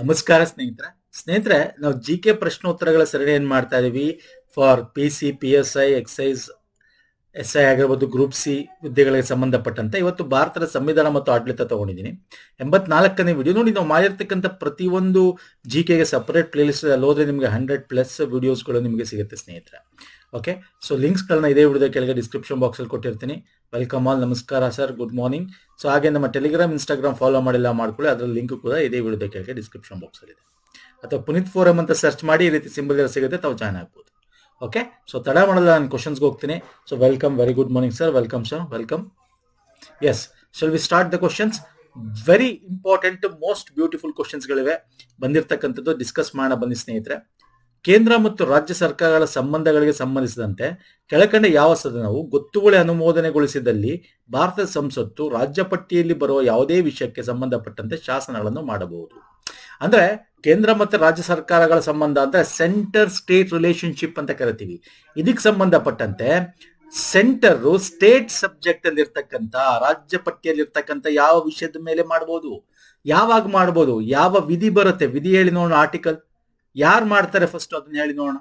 ನಮಸ್ಕಾರ ಸ್ನೇಹಿತರೆ. ಸ್ನೇಹಿತರೆ, ನಾವು ಜಿ ಕೆ ಪ್ರಶ್ನೋತ್ತರಗಳ ಸರಣಿ ಏನ್ ಮಾಡ್ತಾ ಇದೀವಿ? For P C P S I excise S I ಆಗಿರ್ಬೋದು ಗ್ರೂಪ್ ಸಿ ಹುದ್ದೆಗಳಿಗೆ ಸಂಬಂಧಪಟ್ಟಂತೆ ಇವತ್ತು ಭಾರತದ ಸಂವಿಧಾನ ಮತ್ತು ಆಡಳಿತ ತಗೊಂಡಿದ್ದೀನಿ. ಎಂಬತ್ನಾಲ್ಕನೇ ವಿಡಿಯೋ ನೋಡಿ, ನಾವು ಮಾಡಿರ್ತಕ್ಕಂಥ ಪ್ರತಿಯೊಂದು ಜಿ ಕೆಗೆ ಸಪರೇಟ್ ಪ್ಲೇಲಿಸ್ಟ್ ಅಲ್ಲಿ ಹೋದ್ರೆ ನಿಮಗೆ ಹಂಡ್ರೆಡ್ ಪ್ಲಸ್ ವಿಡಿಯೋಸ್ಗಳು ನಿಮಗೆ ಸಿಗುತ್ತೆ ಸ್ನೇಹಿತರೆ. ಓಕೆ ಸೊ ಲಿಂಕ್ಸ್ಗಳನ್ನ ಇದೇ ವಿಡಿಯೋ ಕೆಳಗೆ ಡಿಸ್ಕ್ರಿಪ್ಷನ್ ಬಾಕ್ಸಲ್ಲಿ ಕೊಟ್ಟಿರ್ತೀನಿ. ವೆಲ್ಕಮ್ ಆಲ್ ನಮಸ್ಕಾರ ಸರ್ ಗುಡ್ ಮಾರ್ನಿಂಗ್ ಸೊ ಹಾಗೆ ನಮ್ಮ ಟೆಲಿಗ್ರಾಮ್ ಇನ್ಸ್ಟಾಗ್ರಾಮ್ ಫಾಲೋ ಮಾಡಿಲ್ಲ ಮಾಡ್ಕೊಳ್ಳಿ. ಅದರ ಲಿಂಕ್ ಕೂಡ ಇದೇ ವಿಡಿಯೋದ ಕೆಳಗೆ ಡಿಸ್ಕ್ರಿಪ್ಷನ್ ಬಾಕ್ಸಲ್ಲಿ ಇದೆ. ಅಥವಾ ಪುನೀತ್ ಫೋರಮ್ ಅಂತ ಸರ್ಚ್ ಮಾಡಿ ಈ ರೀತಿ ಸಿಂಬಲ್ ಸಿಗುತ್ತೆ, ತಾವು ಜಾಯ್ನ್ ಆಗ್ಬೋದು. ಓಕೆ ಸೊ ತಡ ಮಾಡಲ್ಲ, ನಾನು ಕ್ವಶನ್ಸ್ಗೆ ಹೋಗ್ತೀನಿ. So welcome very good morning sir welcome sir welcome yes shall we start the questions very important most beautiful ಕ್ವಶನ್ಸ್ಗಳಿವೆ ಬಂದಿರತಕ್ಕಂಥದ್ದು ಡಿಸ್ಕಸ್ ಮಾಡೋಣ ಬನ್ನಿ ಸ್ನೇಹಿತರೆ. ಕೇಂದ್ರ ಮತ್ತು ರಾಜ್ಯ ಸರ್ಕಾರಗಳ ಸಂಬಂಧಗಳಿಗೆ ಸಂಬಂಧಿಸಿದಂತೆ ಕೆಳಕಂಡ ಯಾವ ಸದನವು ಗೊತ್ತುವಳಿ ಅನುಮೋದನೆಗೊಳಿಸಿದಲ್ಲಿ ಭಾರತದ ಸಂಸತ್ತು ರಾಜ್ಯ ಪಟ್ಟಿಯಲ್ಲಿ ಬರುವ ಯಾವುದೇ ವಿಷಯಕ್ಕೆ ಸಂಬಂಧಪಟ್ಟಂತೆ ಶಾಸನಗಳನ್ನು ಮಾಡಬಹುದು. ಅಂದ್ರೆ ಕೇಂದ್ರ ಮತ್ತು ರಾಜ್ಯ ಸರ್ಕಾರಗಳ ಸಂಬಂಧ ಅಂದ್ರೆ ಸೆಂಟರ್ ಸ್ಟೇಟ್ ರಿಲೇಶನ್ಶಿಪ್ ಅಂತ ಕರಿತೀವಿ. ಇದಕ್ಕೆ ಸಂಬಂಧಪಟ್ಟಂತೆ ಸೆಂಟರ್ ಸ್ಟೇಟ್ ಸಬ್ಜೆಕ್ಟ್ ಅಲ್ಲಿ ಇರ್ತಕ್ಕಂತ ರಾಜ್ಯ ಪಟ್ಟಿಯಲ್ಲಿ ಇರ್ತಕ್ಕಂತ ಯಾವ ವಿಷಯದ ಮೇಲೆ ಮಾಡಬಹುದು? ಯಾವಾಗ ಮಾಡಬಹುದು? ಯಾವ ವಿಧಿ ಬರುತ್ತೆ? ವಿಧಿ ಹೇಳಿ ನೋಡೋಣ ಆರ್ಟಿಕಲ್ ಯಾರು ಮಾಡ್ತಾರೆ ಫಸ್ಟ್ ಅದನ್ನ ಹೇಳಿ ನೋಡೋಣ.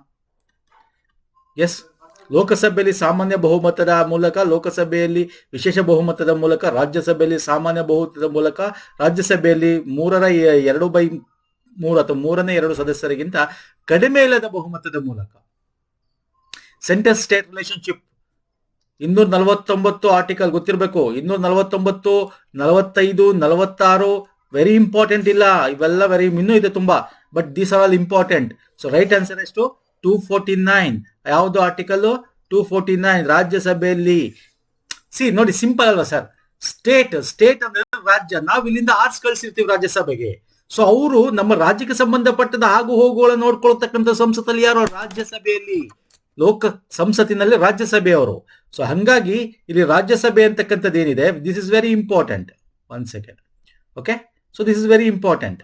ಎಸ್ ಲೋಕಸಭೆಯಲ್ಲಿ ಸಾಮಾನ್ಯ ಬಹುಮತದ ಮೂಲಕ, ಲೋಕಸಭೆಯಲ್ಲಿ ವಿಶೇಷ ಬಹುಮತದ ಮೂಲಕ, ರಾಜ್ಯಸಭೆಯಲ್ಲಿ ಸಾಮಾನ್ಯ ಬಹುಮತದ ಮೂಲಕ, ರಾಜ್ಯಸಭೆಯಲ್ಲಿ ಮೂರರ ಎರಡು ಬೈ ಮೂರು ಅಥವಾ ಮೂರನೇ ಎರಡು ಸದಸ್ಯರಿಗಿಂತ ಕಡಿಮೆ ಇಲ್ಲದ ಬಹುಮತದ ಮೂಲಕ. ಸೆಂಟರ್ ಸ್ಟೇಟ್ ರಿಲೇಶನ್ಶಿಪ್ ಇನ್ನೂರ ನಲವತ್ತೊಂಬತ್ತು ಆರ್ಟಿಕಲ್ ಗೊತ್ತಿರಬೇಕು. ಇನ್ನೂರ ನಲವತ್ತೊಂಬತ್ತು, ನಲವತ್ತೈದು, ನಲವತ್ತಾರು ವೆರಿ ಇಂಪಾರ್ಟೆಂಟ್ ಇಲ್ಲ. ಇವೆಲ್ಲ ವೆರಿ ಇನ್ನೂ ಇದೆ ತುಂಬಾ. But these are all important so right answer ಎಷ್ಟು ಟೂ ಫೋರ್ಟಿ ನೈನ್ ಯಾವುದು ಆರ್ಟಿಕಲ್ ಟೂ ಫೋರ್ಟಿ ನೈನ್ ರಾಜ್ಯಸಭೆಯಲ್ಲಿ. ಸಿ ನೋಡಿ ಸಿಂಪಲ್ ಅಲ್ವಾ ಸರ್ ಸ್ಟೇಟ್ ಸ್ಟೇಟ್ ಅಂದ್ರೆ ರಾಜ್ಯ. ನಾವು ಇಲ್ಲಿಂದ ಆರ್ಟ್ಸ್ ಕಳಿಸಿರ್ತೀವಿ ರಾಜ್ಯಸಭೆಗೆ. ಸೊ ಅವರು ನಮ್ಮ ರಾಜ್ಯಕ್ಕೆ ಸಂಬಂಧಪಟ್ಟದ ಆಗು ಹೋಗುಗಳನ್ನು ನೋಡ್ಕೊಳ್ತಕ್ಕಂಥ ಸಂಸತ್ತಲ್ಲಿ ಯಾರು? ರಾಜ್ಯಸಭೆಯಲ್ಲಿ. ಲೋಕ, ಸಂಸತ್ತಿನಲ್ಲಿ ರಾಜ್ಯಸಭೆಯವರು ಸೊ ಹಂಗಾಗಿ ಇಲ್ಲಿ ರಾಜ್ಯಸಭೆ ಅಂತಕ್ಕಂಥದ್ದು ಏನಿದೆ? This is very important one second okay so this is very important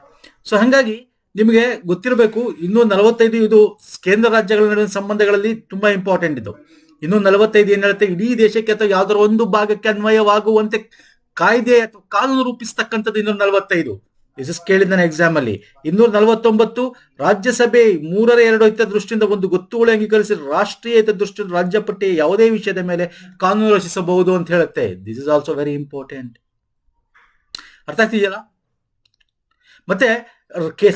so ಹಂಗಾಗಿ ನಿಮಗೆ ಗೊತ್ತಿರಬೇಕು, ಇನ್ನೂ ನಲವತ್ತೈದು ಇದು ಕೇಂದ್ರ ರಾಜ್ಯಗಳ ನಡುವಿನ ಸಂಬಂಧಗಳಲ್ಲಿ ತುಂಬಾ ಇಂಪಾರ್ಟೆಂಟ್ ಇದು. ಇನ್ನೂ ನಲವತ್ತೈದು ಏನ್ ಹೇಳುತ್ತೆ ಇಡೀ ದೇಶಕ್ಕೆ ಅಥವಾ ಯಾವ್ದಾರ ಒಂದು ಭಾಗಕ್ಕೆ ಅನ್ವಯವಾಗುವಂತೆ ಕಾಯ್ದೆ ಅಥವಾ ಕಾನೂನು ರೂಪಿಸ್ತಕ್ಕಂಥದ್ದು ಇನ್ನೂರ ನಲವತ್ತೈದು. ಎಸ್ ಕೇಳಿದ್ದಾನೆ ಎಕ್ಸಾಮ್ ಅಲ್ಲಿ. ಇನ್ನೂರ ನಲವತ್ತೊಂಬತ್ತು, ರಾಜ್ಯಸಭೆ ಮೂರರ ಎರಡು ಹಿತ ದೃಷ್ಟಿಯಿಂದ ಒಂದು ಗೊತ್ತುವಳಿ ಅಂಗೀಕರಿಸಿ ರಾಷ್ಟ್ರೀಯ ಹಿತ ದೃಷ್ಟಿಯಿಂದ ರಾಜ್ಯ ಯಾವುದೇ ವಿಷಯದ ಮೇಲೆ ಕಾನೂನು ರಚಿಸಬಹುದು ಅಂತ ಹೇಳುತ್ತೆ. This is also very important ಅರ್ಥ ಆಗ್ತಿದೆಯಲ್ಲ? ಮತ್ತೆ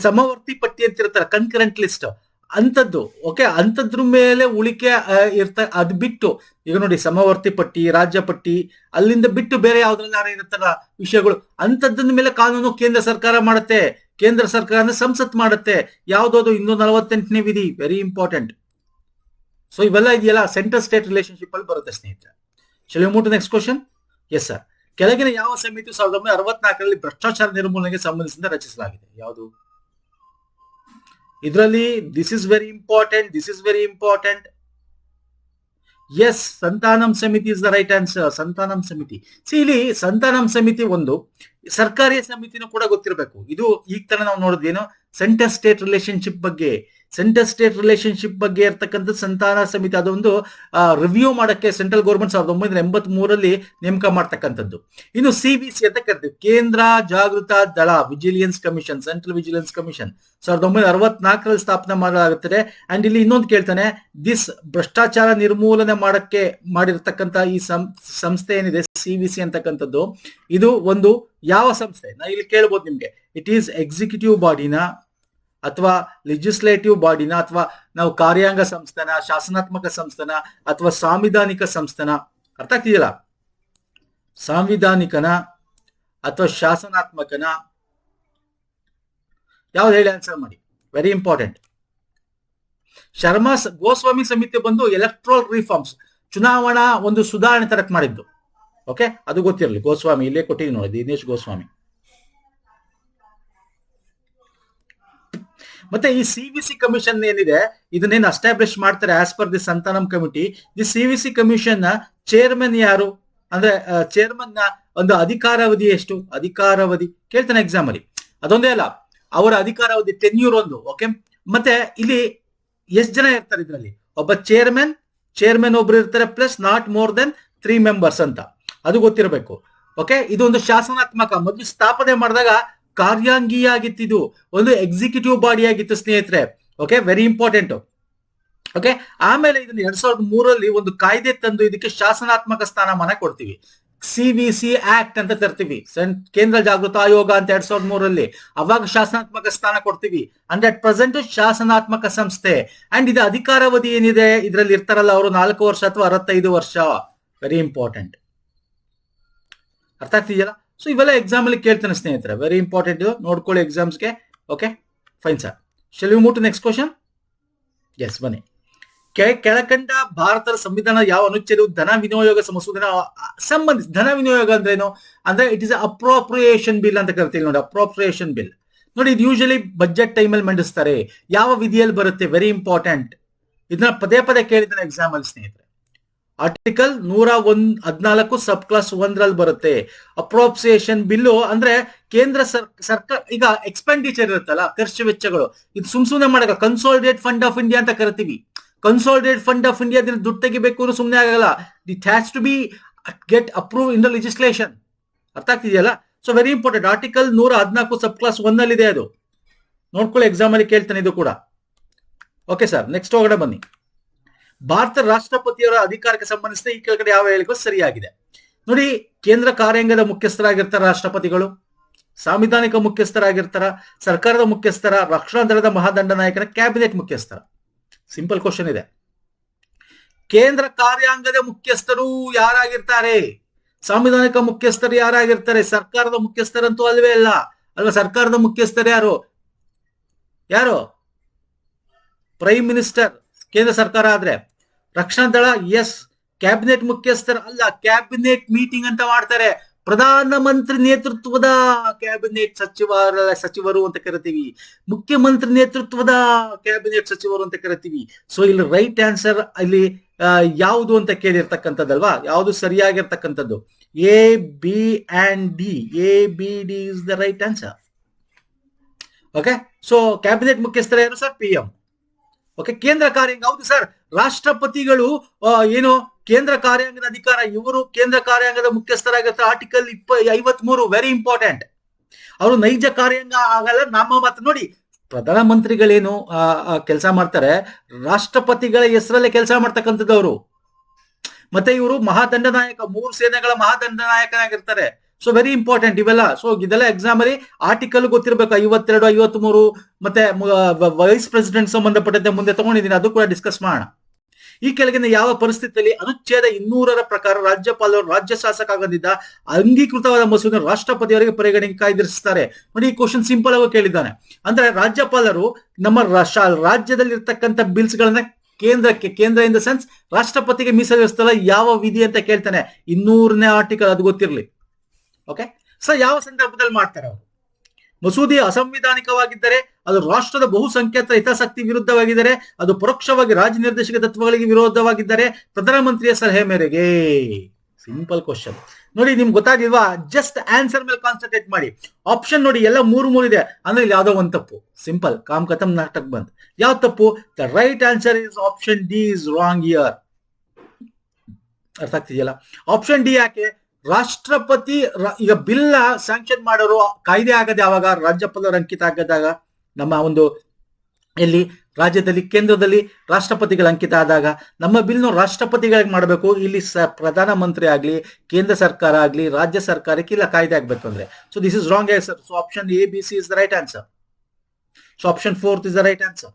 ಸಮವರ್ತಿ ಪಟ್ಟಿ ಅಂತ ಇರ್ತಾರೆ ಕನ್ಕರೆಂಟ್ ಲಿಸ್ಟ್ ಅಂತದ್ದು ಓಕೆ ಅಂಥದ್ರ ಮೇಲೆ ಉಳಿಕೆ ಇರ್ತ, ಅದ್ ಬಿಟ್ಟು, ಈಗ ನೋಡಿ ಸಮವರ್ತಿ ಪಟ್ಟಿ, ರಾಜ್ಯ ಪಟ್ಟಿ, ಅಲ್ಲಿಂದ ಬಿಟ್ಟು ಬೇರೆ ಯಾವ್ದ್ರಲ್ಲಿ ಇರುತ್ತಲ್ಲ, ವಿಷಯಗಳು ಅಂತದ್ರ ಮೇಲೆ ಕಾನೂನು ಕೇಂದ್ರ ಸರ್ಕಾರ ಮಾಡುತ್ತೆ. ಕೇಂದ್ರ ಸರ್ಕಾರ ಸಂಸತ್ ಮಾಡುತ್ತೆ. ಯಾವ್ದಾದ್ರು ಇನ್ನೂರ ನಲವತ್ತೆಂಟನೇ ವಿಧಿ ವೆರಿ ಇಂಪಾರ್ಟೆಂಟ್ ಸೊ ಇವೆಲ್ಲ ಇದೆಯಲ್ಲ ಸೆಂಟರ್ ಸ್ಟೇಟ್ ರಿಲೇಶನ್ಶಿಪ್ ಅಲ್ಲಿ ಬರುತ್ತೆ, ಸ್ನೇಹಿತರೆ. Shall next question yes sir ಕೆಳಗಿನ ಯಾವ ಸಮಿತಿ ಸಾವಿರದ ಒಂಬೈನೂರ ಅರವತ್ನಾಲ್ಕರಲ್ಲಿ ಭ್ರಷ್ಟಾಚಾರ ನಿರ್ಮೂಲನೆಗೆ ಸಂಬಂಧಿಸಿದ ರಚಿಸಲಾಗಿದೆ. ಯಾವುದು? ಇದರಲ್ಲಿ this is very important this is very important yes Santhanam ಸಮಿತಿ is the right answer Santhanam ಸಮಿತಿ. ಸಿ ಇಲ್ಲಿ ಸಂತಾನಂ ಸಮಿತಿ ಒಂದು, ಸರ್ಕಾರಿ ಸಮಿತಿನೂ ಕೂಡ ಗೊತ್ತಿರಬೇಕು. ಇದು ಈಗ ತರ ನಾವು ನೋಡಿದ್ವೇನು ಸೆಂಟರ್ ಸ್ಟೇಟ್ ರಿಲೇಶನ್ಶಿಪ್ ಬಗ್ಗೆ ಸೆಂಟರ್ ಸ್ಟೇಟ್ ರಿಲೇಶನ್ಶಿಪ್ ಬಗ್ಗೆ ಇರ್ತಕ್ಕಂಥ ಸಂತಾನ ಸಮಿತಿ, ಅದೊಂದು ರಿವ್ಯೂ ಮಾಡಕ್ಕೆ ಸೆಂಟ್ರಲ್ ಗೌರ್ಮೆಂಟ್ ಸಾವಿರದ ಒಂಬೈನೂರ ಎಂಬತ್ ಮೂರಲ್ಲಿ ನೇಮಕ ಮಾಡ್ತಕ್ಕಂಥದ್ದು. ಇನ್ನು ಸಿ ಬಿ ಸಿ ಅಂತ ಕರಿತೀವಿ. ಕೇಂದ್ರ ಜಾಗೃತ ದಳ vigilance commission central vigilance commission ಸಾವಿರದ ಒಂಬೈನೂರ ಅರವತ್ನಾಲ್ಕರಲ್ಲಿ ಸ್ಥಾಪನೆ ಮಾಡಲಾಗುತ್ತದೆ. ಅಂಡ್ ಇಲ್ಲಿ ಇನ್ನೊಂದು ಕೇಳ್ತಾನೆ ದಿಸ್ ಭ್ರಷ್ಟಾಚಾರ ನಿರ್ಮೂಲನೆ ಮಾಡಕ್ಕೆ ಮಾಡಿರ್ತಕ್ಕಂಥ ಈ ಸಂಸ್ಥೆ ಏನಿದೆ ಸಿ ಬಿ ಸಿ ಅಂತಕ್ಕಂಥದ್ದು, ಇದು ಒಂದು ಯಾವ ಸಂಸ್ಥೆ? ನಾ ಇಲ್ಲಿ ಕೇಳ್ಬೋದು ನಿಮ್ಗೆ. ಇಟ್ ಈಸ್ ಎಕ್ಸಿಕ್ಯೂಟಿವ್ ಬಾಡಿನ ಅಥವಾ ಲೆಜಿಸ್ಲೇಟಿವ್ ಬಾಡಿನ ಅಥವಾ ನಾವು ಕಾರ್ಯಾಂಗ ಸಂಸ್ಥಾನ, ಶಾಸನಾತ್ಮಕ ಸಂಸ್ಥಾನ ಅಥವಾ ಸಾಂವಿಧಾನಿಕ ಸಂಸ್ಥಾನ, ಅರ್ಥ ಆಗ್ತಿದೆಯಲ್ಲ? ಸಾಂವಿಧಾನಿಕನ ಅಥವಾ ಶಾಸನಾತ್ಮಕನ ಯಾವ್ದು ಹೇಳಿ ಆನ್ಸರ್ ಮಾಡಿ? ವೆರಿ ಇಂಪಾರ್ಟೆಂಟ್ ಶರ್ಮಾ ಗೋಸ್ವಾಮಿ ಸಮಿತಿ ಬಂದು ಎಲೆಕ್ಟ್ರಲ್ ರಿಫಾರ್ಮ್ಸ್ ಚುನಾವಣಾ ಒಂದು ಸುಧಾರಣೆ ತರಕ್ ಮಾಡಿದ್ದು. ಓಕೆ ಅದು ಗೊತ್ತಿರಲಿ. ಗೋಸ್ವಾಮಿ, ಇಲ್ಲೇ ಕೊಟ್ಟಿದ್ದೀನಿ ನೋಡಿ, ದಿನೇಶ್ ಗೋಸ್ವಾಮಿ. ಮತ್ತೆ ಈ ಸಿ ವಿ ಸಿ ಕಮಿಷನ್ ಏನಿದೆ, ಇದನ್ನೇನು ಅಸ್ಟಾಬ್ಲಿಷ್ ಮಾಡ್ತಾರೆ as per the Santhanam committee the C V C ಕಮಿಷನ್ನ chairman ಯಾರು? ಅಂದ್ರೆ ಚೇರ್ಮನ್ನ ಒಂದು ಅಧಿಕಾರಾವಧಿ ಎಷ್ಟು? ಅಧಿಕಾರಾವಧಿ. ಕೇಳ್ತಾನೆ ಎಕ್ಸಾಮ್ ಅಲ್ಲಿ. ಅದೊಂದೇ ಅಲ್ಲ, ಅವರ ಅಧಿಕಾರಾವಧಿ ಟೆನ್ಯೂರ್ ಒಂದು ಓಕೆ ಮತ್ತೆ ಇಲ್ಲಿ ಎಷ್ಟು ಜನ ಇರ್ತಾರೆ ಇದರಲ್ಲಿ? ಒಬ್ಬ ಚೇರ್ಮನ್ ಚೇರ್ಮನ್ ಒಬ್ರು ಇರ್ತಾರೆ plus not more than three members ಅಂತ. ಅದು ಗೊತ್ತಿರಬೇಕು ಓಕೆ ಇದು ಒಂದು ಶಾಸನಾತ್ಮಕ, ಮೊದಲು ಸ್ಥಾಪನೆ ಮಾಡಿದಾಗ ಕಾರ್ಯಾಂಗೀಯ ಆಗಿತ್ತು ಇದು ಒಂದು ಎಕ್ಸಿಕ್ಯೂಟಿವ್ ಬಾಡಿ ಆಗಿತ್ತು ಸ್ನೇಹಿತರೆ. ಓಕೆ ವೆರಿ ಇಂಪಾರ್ಟೆಂಟ್ ಓಕೆ ಆಮೇಲೆ ಇದನ್ನ ಎರಡ್ ಸಾವಿರದ ಮೂರಲ್ಲಿ ಒಂದು ಕಾಯ್ದೆ ತಂದು ಇದಕ್ಕೆ ಶಾಸನಾತ್ಮಕ ಸ್ಥಾನಮಾನ ಕೊಡ್ತೀವಿ. ಸಿ ವಿ ಸಿ ಆಕ್ಟ್ ಅಂತ ತರ್ತೀವಿ. ಕೇಂದ್ರ ಜಾಗೃತ ಆಯೋಗ ಅಂತ ಎರಡ್ ಸಾವಿರದ ಮೂರಲ್ಲಿ ಅವಾಗ ಶಾಸನಾತ್ಮಕ ಸ್ಥಾನ ಕೊಡ್ತೀವಿ. ಅಂದ್ರೆ ಅಟ್ ಪ್ರೆಸೆಂಟ್ ಶಾಸನಾತ್ಮಕ ಸಂಸ್ಥೆ. ಅಂಡ್ ಇದು ಅಧಿಕಾರಾವಧಿ ಏನಿದೆ? ಇದರಲ್ಲಿ ಇರ್ತಾರಲ್ಲ ಅವರು ನಾಲ್ಕು ವರ್ಷ ಅಥವಾ ಅರವತ್ತೈದು ವರ್ಷ. ವೆರಿ ಇಂಪಾರ್ಟೆಂಟ್ ಅರ್ಥ ಆಗ್ತಿದೆಯಲ್ಲ? ಸೊ ಇವೆಲ್ಲ ಎಕ್ಸಾಮ್ ಅಲ್ಲಿ ಕೇಳ್ತಾನೆ ಸ್ನೇಹಿತರೆ. ವೆರಿ ಇಂಪಾರ್ಟೆಂಟ್ ನೋಡ್ಕೊಳ್ಳಿ ಎಕ್ಸಾಮ್ಸ್ಗೆ okay fine sir shall you move to next question yes ಬನ್ನಿ. ಕೆಳಕಂಡ ಭಾರತದ ಸಂವಿಧಾನ ಯಾವ ಅನುಚ್ಛೇದವು ಧನ ವಿನಿಯೋಗ ಮಸೂದೆನ ಸಂಬಂಧಿಸಿ ಧನ ವಿನಿಯೋಗ ಅಂದ್ರೆ ಏನು ಅಂದ್ರೆ ಇಟ್ ಇಸ್ ಅಪ್ರೋಪ್ರಿಯೇಷನ್ ಬಿಲ್ ಅಂತ ಕರಿತೀವಿ ನೋಡಿ. ಅಪ್ರೋಪ್ರಿಯೇಷನ್ ಬಿಲ್ ನೋಡಿ, ಇದು ಯೂಶಲಿ ಬಜೆಟ್ ಟೈಮಲ್ಲಿ ಮಂಡಿಸ್ತಾರೆ. ಯಾವ ವಿಧಿಯಲ್ಲಿ ಬರುತ್ತೆ? ವೆರಿ ಇಂಪಾರ್ಟೆಂಟ್ ಇದನ್ನ ಪದೇ ಪದೇ ಕೇಳಿದ್ದಾನೆ ಎಕ್ಸಾಮ್ ಅಲ್ಲಿ ಸ್ನೇಹಿತರೆ. ಆರ್ಟಿಕಲ್ ನೂರ ಒಂದ್, ಹದ್ನಾಲ್ಕು ಸಬ್ ಕ್ಲಾಸ್ ಒಂದ್ರಲ್ಲಿ ಬರುತ್ತೆ. ಅಪ್ರೋಪ್ಸಿಯೇಷನ್ ಬಿಲ್ಲು ಅಂದ್ರೆ ಕೇಂದ್ರ ಸರ್, ಸರ್ಕಾರ, ಈಗ ಎಕ್ಸ್ಪೆಂಡಿಚರ್ ಇರುತ್ತಲ್ಲ, ಖರ್ಚು ವೆಚ್ಚಗಳು. ಇದು ಸುಮ್ ಸುಮ್ನೆ ಮಾಡಕ ಕನ್ಸಾಲಿಡೇಟ್ ಫಂಡ್ ಆಫ್ ಇಂಡಿಯಾ ಅಂತ ಕರಿತೀವಿ. ಕನ್ಸಾಲಿಡೇಟ್ ಫಂಡ್ ಆಫ್ ಇಂಡಿಯಾ ದುಡ್ಡು ತೆಗಿಬೇಕು ಅಂದ್ರೆ ಸುಮ್ನೆ ಆಗಲ್ಲ. It has to be get approve in the legislation ಅರ್ಥ ಆಗ್ತಿದೆಯಲ್ಲ? ಸೊ ವೆರಿ ಇಂಪಾರ್ಟೆಂಟ್ ಆರ್ಟಿಕಲ್ ನೂರ ಹದಿನಾಲ್ಕು ಸಬ್ ಕ್ಲಾಸ್ ಒಂದಲ್ಲಿದೆ ಅದು. ನೋಡ್ಕೊಳ್ಳಿ ಎಕ್ಸಾಮ್ ಅಲ್ಲಿ ಕೇಳ್ತಾನೆ ಇದು ಕೂಡ. ಓಕೆ ಸರ್ ನೆಕ್ಸ್ಟ್ ಹೋಗಡೆ ಬನ್ನಿ. ಭಾರತ ರಾಷ್ಟ್ರಪತಿಯವರ ಅಧಿಕಾರಕ್ಕೆ ಸಂಬಂಧಿಸಿದ ಈ ಕೆಳಗಡೆ ಯಾವ ಹೇಳಿಕೆ ಸರಿಯಾಗಿದೆ. ನೋಡಿ, ಕೇಂದ್ರ ಕಾರ್ಯಾಂಗದ ಮುಖ್ಯಸ್ಥರಾಗಿರ್ತಾರ ರಾಷ್ಟ್ರಪತಿಗಳು, ಸಾಂವಿಧಾನಿಕ ಮುಖ್ಯಸ್ಥರಾಗಿರ್ತಾರ, ಸರ್ಕಾರದ ಮುಖ್ಯಸ್ಥರ, ರಕ್ಷಣಾ ದಳದ ಮಹಾದಂಡ ನಾಯಕರ ಕ್ಯಾಬಿನೆಟ್ ಮುಖ್ಯಸ್ಥರ. ಸಿಂಪಲ್ ಕ್ವಶನ್ ಇದೆ. ಕೇಂದ್ರ ಕಾರ್ಯಾಂಗದ ಮುಖ್ಯಸ್ಥರು ಯಾರಾಗಿರ್ತಾರೆ? ಸಾಂವಿಧಾನಿಕ ಮುಖ್ಯಸ್ಥರು ಯಾರಾಗಿರ್ತಾರೆ? ಸರ್ಕಾರದ ಮುಖ್ಯಸ್ಥರಂತೂ ಅಲ್ವೇ ಅಲ್ಲ. ಅಲ್ವಾ, ಸರ್ಕಾರದ ಮುಖ್ಯಸ್ಥರು ಯಾರು? ಯಾರು? ಪ್ರೈಮ್ ಮಿನಿಸ್ಟರ್ ಕೇಂದ್ರ ಸರ್ಕಾರ ಆದ್ರೆ ರಕ್ಷಣಾ ದಳ, ಎಸ್, ಕ್ಯಾಬಿನೆಟ್ ಮುಖ್ಯಸ್ಥರ ಅಲ್ಲ, ಕ್ಯಾಬಿನೆಟ್ ಮೀಟಿಂಗ್ ಅಂತ ಮಾಡ್ತಾರೆ. ಪ್ರಧಾನಮಂತ್ರಿ ನೇತೃತ್ವದ ಕ್ಯಾಬಿನೆಟ್ ಸಚಿವರ ಸಚಿವರು ಅಂತ ಕರಿತೀವಿ. ಮುಖ್ಯಮಂತ್ರಿ ನೇತೃತ್ವದ ಕ್ಯಾಬಿನೆಟ್ ಸಚಿವರು ಅಂತ ಕರಿತೀವಿ. ಸೊ ಇಲ್ಲಿ ರೈಟ್ ಆನ್ಸರ್ ಇಲ್ಲಿ ಯಾವುದು ಅಂತ ಕೇಳಿರ್ತಕ್ಕಂಥದ್ದಲ್ವಾ? ಯಾವುದು ಸರಿಯಾಗಿರ್ತಕ್ಕಂಥದ್ದು? A B and D A B D is the right answer okay so cabinet ಮುಖ್ಯಸ್ಥರ ಯಾರು ಸರ್? ಪಿ ಎಂ ಓಕೆ, ಕೇಂದ್ರ ಕಾರ್ಯಾಂಗ, ಹೌದು ಸರ್. ರಾಷ್ಟ್ರಪತಿಗಳು ಏನು, ಕೇಂದ್ರ ಕಾರ್ಯಾಂಗದ ಅಧಿಕಾರ, ಇವರು ಕೇಂದ್ರ ಕಾರ್ಯಾಂಗದ ಮುಖ್ಯಸ್ಥರಾಗಿರ್ತಾರೆ. ಆರ್ಟಿಕಲ್ ಇಪ್ಪ ಐವತ್ ಮೂರು ವೆರಿ ಇಂಪಾರ್ಟೆಂಟ್ ಅವರು ನೈಜ ಕಾರ್ಯಾಂಗ ಆಗಲ್ಲ, ನಮ್ಮ ಮಾತು ನೋಡಿ. ಪ್ರಧಾನಮಂತ್ರಿಗಳೇನು ಕೆಲಸ ಮಾಡ್ತಾರೆ, ರಾಷ್ಟ್ರಪತಿಗಳ ಹೆಸರಲ್ಲೇ ಕೆಲಸ ಮಾಡ್ತಕ್ಕಂಥದ್ದು ಅವರು. ಮತ್ತೆ ಇವರು ಮಹಾದಂಡ ನಾಯಕ ಮೂರು ಸೇನೆಗಳ ಮಹಾದಂಡ ನಾಯಕನಾಗಿರ್ತಾರೆ ಸೊ ವೆರಿ ಇಂಪಾರ್ಟೆಂಟ್ ಇವೆಲ್ಲ ಸೊ ಇದೆಲ್ಲ ಎಕ್ಸಾಮ್ ಅಲ್ಲಿ ಆರ್ಟಿಕಲ್ ಗೊತ್ತಿರಬೇಕು. ಐವತ್ತೆರಡು ಐವತ್ ಮೂರು ಮತ್ತೆ ವೈಸ್ ಪ್ರೆಸಿಡೆಂಟ್ ಸಂಬಂಧಪಟ್ಟಂತೆ ಮುಂದೆ ತಗೊಂಡಿದ್ದೀನಿ. ಅದು ಕೂಡ ಡಿಸ್ಕಸ್ ಮಾಡೋಣ. ಈ ಕೆಳಗಿನ ಯಾವ ಪರಿಸ್ಥಿತಿಯಲ್ಲಿ ಅನುಚ್ಛೇದ ಇನ್ನೂರರ ಪ್ರಕಾರ ರಾಜ್ಯಪಾಲರು, ರಾಜ್ಯ ಶಾಸಕಾಗದಿದ್ದ ಅಂಗೀಕೃತವಾದ ಮಸೂದೆ ರಾಷ್ಟ್ರಪತಿಯವರಿಗೆ ಪರಿಗಣನೆಗೆ ಕಾಯ್ದಿರಿಸುತ್ತಾರೆ ನೋಡಿ, ಈ ಕ್ವಶನ್ ಸಿಂಪಲ್ ಆಗಿ ಕೇಳಿದ್ದಾನೆ. ಅಂದ್ರೆ, ರಾಜ್ಯಪಾಲರು ನಮ್ಮ ರಾಜ್ಯದಲ್ಲಿ ಇರ್ತಕ್ಕಂಥ ಬಿಲ್ಸ್ ಗಳನ್ನ ಕೇಂದ್ರಕ್ಕೆ, ಕೇಂದ್ರ ಇನ್ ದ ಸೆನ್ಸ್ ರಾಷ್ಟ್ರಪತಿಗೆ ಮೀಸಲಿರಿಸ್ತಲ್ಲ ಯಾವ ವಿಧಿ ಅಂತ ಕೇಳ್ತಾನೆ. ಇನ್ನೂರನೇ ಆರ್ಟಿಕಲ್ ಅದು ಗೊತ್ತಿರಲಿ. ಓಕೆ ಸೊ ಯಾವ ಸಂದರ್ಭದಲ್ಲಿ ಮಾಡ್ತಾರೆ ಅವರು? ಮಸೂದೆ ಅಸಂವಿಧಾನಿಕವಾಗಿದ್ದರೆ, ಅದು ರಾಷ್ಟ್ರದ ಬಹುಸಂಖ್ಯಾತ ಹಿತಾಸಕ್ತಿ ವಿರುದ್ಧವಾಗಿದ್ದರೆ, ಅದು ಪರೋಕ್ಷವಾಗಿ ರಾಜ್ಯ ನಿರ್ದೇಶಕ ತತ್ವಗಳಿಗೆ ವಿರೋಧವಾಗಿದ್ದರೆ, ಪ್ರಧಾನಮಂತ್ರಿಯ ಸಲಹೆ ಮೇರೆಗೆ. ಸಿಂಪಲ್ ಕ್ವಶನ್ ನೋಡಿ, ನಿಮ್ಗೆ ಗೊತ್ತಾಗಿಲ್ವಾ? ಜಸ್ಟ್ ಆನ್ಸರ್ ಮೇಲೆ ಕಾನ್ಸಂಟ್ರೇಟ್ ಮಾಡಿ. ಆಪ್ಷನ್ ನೋಡಿ, ಎಲ್ಲ ಮೂರು ಮೂರು ಇದೆ. ಅಂದ್ರೆ ಇಲ್ಲಿ ಯಾವುದೋ ಒಂದು ತಪ್ಪು. ಸಿಂಪಲ್ ಕಾಮ್ ಕಥಮ್ ನಾಟಕ್ ಬಂದ್ ಯಾವ ತಪ್ಪು? The right answer is option D is wrong year ಅರ್ಥ ಆಗ್ತಿದೆಯಲ್ಲ? ಆಪ್ಷನ್ ಡಿ ಯಾಕೆ? ರಾಷ್ಟ್ರಪತಿ ಈಗ ಬಿಲ್ ಸ್ಯಾಂಕ್ಷನ್ ಮಾಡೋರು ಕಾಯ್ದೆ ಆಗದೆ ಯಾವಾಗ ರಾಜ್ಯಪಾಲರ ಅಂಕಿತ ಆಗದಾಗ ನಮ್ಮ ಒಂದು ಎಲ್ಲಿ ರಾಜ್ಯದಲ್ಲಿ, ಕೇಂದ್ರದಲ್ಲಿ ರಾಷ್ಟ್ರಪತಿಗಳ ಅಂಕಿತ ಆದಾಗ ನಮ್ಮ ಬಿಲ್ನು ರಾಷ್ಟ್ರಪತಿಗಳಿಗೆ ಮಾಡಬೇಕು. ಇಲ್ಲಿ ಸ ಪ್ರಧಾನಮಂತ್ರಿ ಆಗಲಿ, ಕೇಂದ್ರ ಸರ್ಕಾರ ಆಗಲಿ, ರಾಜ್ಯ ಸರ್ಕಾರಕ್ಕೆ ಇಲ್ಲ ಕಾಯ್ದೆ ಆಗಬೇಕು ಅಂದ್ರೆ. So this is wrong answer so option A B C is the right answer so option fourth is the right answer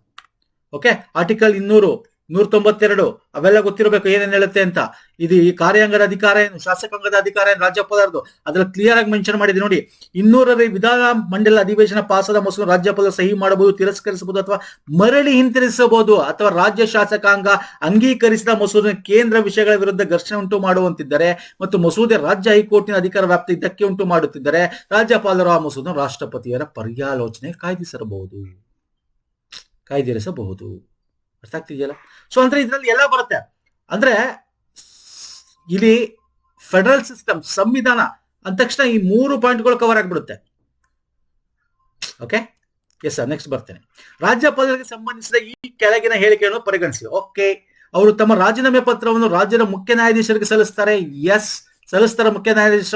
okay article ಇನ್ನೂರು. ನೂರ ತೊಂಬತ್ತೆರಡು ಅವೆಲ್ಲ ಗೊತ್ತಿರಬೇಕು ಏನೇನು ಹೇಳುತ್ತೆ ಅಂತ. ಇದು ಈ ಕಾರ್ಯಾಂಗದ ಅಧಿಕಾರ ಏನು ಶಾಸಕಾಂಗದ ಅಧಿಕಾರ ಏನು ರಾಜ್ಯಪಾಲರದು ಅದ್ರಲ್ಲಿ ಕ್ಲಿಯರ್ ಆಗಿ ಮೆನ್ಷನ್ ಮಾಡಿದೆ ನೋಡಿ. ಇನ್ನೂರರ ವಿಧಾನ ಮಂಡಲ ಅಧಿವೇಶನ ಪಾಸದ ಮಸೂದೆ ರಾಜ್ಯಪಾಲ ಸಹಿ ಮಾಡಬಹುದು, ತಿರಸ್ಕರಿಸಬಹುದು ಅಥವಾ ಮರಳಿ ಹಿಂತಿರುಗಿಸಬಹುದು ಅಥವಾ ರಾಜ್ಯ ಶಾಸಕಾಂಗ ಅಂಗೀಕರಿಸಿದ ಮಸೂದೆ ಕೇಂದ್ರ ವಿಷಯಗಳ ವಿರುದ್ಧ ಘರ್ಷಣೆ ಉಂಟು ಮಾಡುವಂತಿದ್ದರೆ ಮತ್ತು ಮಸೂದೆ ರಾಜ್ಯ ಹೈಕೋರ್ಟಿನ ಅಧಿಕಾರ ವ್ಯಾಪ್ತಿ ಧಕ್ಕೆ ಉಂಟು ಮಾಡುತ್ತಿದ್ದರೆ ರಾಜ್ಯಪಾಲರು ಆ ಮಸೂದನ್ನು ರಾಷ್ಟ್ರಪತಿಯರ ಪರ್ಯಾಲೋಚನೆ ಕಾಯ್ದಿರಿಸಬಹುದು. ಕಾಯ್ದಿರಿಸಬಹುದು. ಅರ್ಥ ಆಗ್ತಿದೆಯಲ್ಲ? ಸೊ ಅಂದ್ರೆ ಇದ್ರಲ್ಲಿ ಎಲ್ಲ ಬರುತ್ತೆ. ಅಂದ್ರೆ ಇಲ್ಲಿ ಫೆಡರಲ್ ಸಿಸ್ಟಮ್ ಸಂವಿಧಾನ, ಅಂದ ತಕ್ಷಣ ಈ ಮೂರು ಪಾಯಿಂಟ್ಗಳು ಕವರ್ ಆಗಿಬಿಡುತ್ತೆ. ಓಕೆ ಎಸ್ ಸರ್ ನೆಕ್ಸ್ಟ್ ಬರ್ತೇನೆ. ರಾಜ್ಯಪಾಲರಿಗೆ ಸಂಬಂಧಿಸಿದ ಈ ಕೆಳಗಿನ ಹೇಳಿಕೆಯನ್ನು ಪರಿಗಣಿಸಿ. ಓಕೆ ಅವರು ತಮ್ಮ ರಾಜೀನಾಮೆ ಪತ್ರವನ್ನು ರಾಜ್ಯದ ಮುಖ್ಯ ನ್ಯಾಯಾಧೀಶರಿಗೆ ಸಲ್ಲಿಸ್ತಾರೆ. ಎಸ್ ಸಲ್ಲಿಸ್ತಾರೆ ಮುಖ್ಯ ನ್ಯಾಯಾಧೀಶ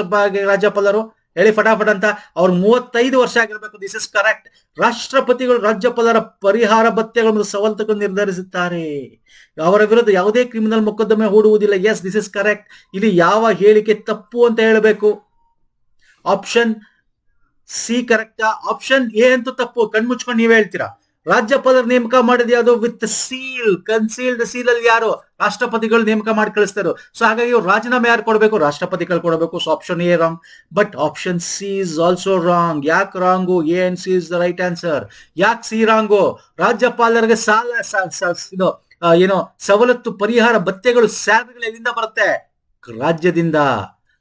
ರಾಜ್ಯಪಾಲರು. ಹೇಳಿ ಫಟಾಫಟ್ ಅಂತ. ಅವ್ರು ಮೂವತ್ತೈದು ವರ್ಷ ಆಗಿರ್ಬೇಕು. ದಿಸ್ ಇಸ್ ಕರೆಕ್ಟ್ ರಾಷ್ಟ್ರಪತಿಗಳು ರಾಜ್ಯಪಾಲರ ಪರಿಹಾರ ಭತ್ಯಗಳನ್ನು ಸವಲತ್ತು ನಿರ್ಧರಿಸುತ್ತಾರೆ. ಅವರ ವಿರುದ್ಧ ಯಾವುದೇ ಕ್ರಿಮಿನಲ್ ಮೊಕದ್ದಮೆ ಹೂಡುವುದಿಲ್ಲ. ಎಸ್ ದಿಸ್ ಇಸ್ ಕರೆಕ್ಟ್ ಇಲ್ಲಿ ಯಾವ ಹೇಳಿಕೆ ತಪ್ಪು ಅಂತ ಹೇಳಬೇಕು. ಆಪ್ಷನ್ ಸಿ ಕರೆಕ್ಟಾ ಆಪ್ಷನ್ ಎ ಅಂತೂ ತಪ್ಪು. ಕಣ್ಮುಚ್ಕೊಂಡು ನೀವೇ ಹೇಳ್ತೀರಾ? ರಾಜ್ಯಪಾಲರ ನೇಮಕ ಮಾಡಿದ ಯಾವುದು? ವಿತ್ ಸೀಲ್ ಕನ್ಸೀಲ್ಡ್ ಸೀಲ್ ಅಲ್ಲಿ ಯಾರು? ರಾಷ್ಟ್ರಪತಿಗಳು ನೇಮಕ ಮಾಡಿ ಕಳಿಸ್ತಾರೆ ಸೊ ಹಾಗಾಗಿ ರಾಜೀನಾಮೆ ಯಾರು ಕೊಡಬೇಕು? ರಾಷ್ಟ್ರಪತಿಗಳು ಕೊಡಬೇಕು. So option A wrong but option C is also wrong ಯಾಕೆ wrong A and C is the right answer ಯಾಕೆ ಸಿ ರಾಂಗು ರಾಜ್ಯಪಾಲರಿಗೆ ಸಾಲ ಇದು ಏನೋ, ಸವಲತ್ತು, ಪರಿಹಾರ ಭತ್ಯೆಗಳು ಸ್ಯಾಲರಿಗಳು ಎಲ್ಲಿಂದ ಬರುತ್ತೆ? ರಾಜ್ಯದಿಂದ.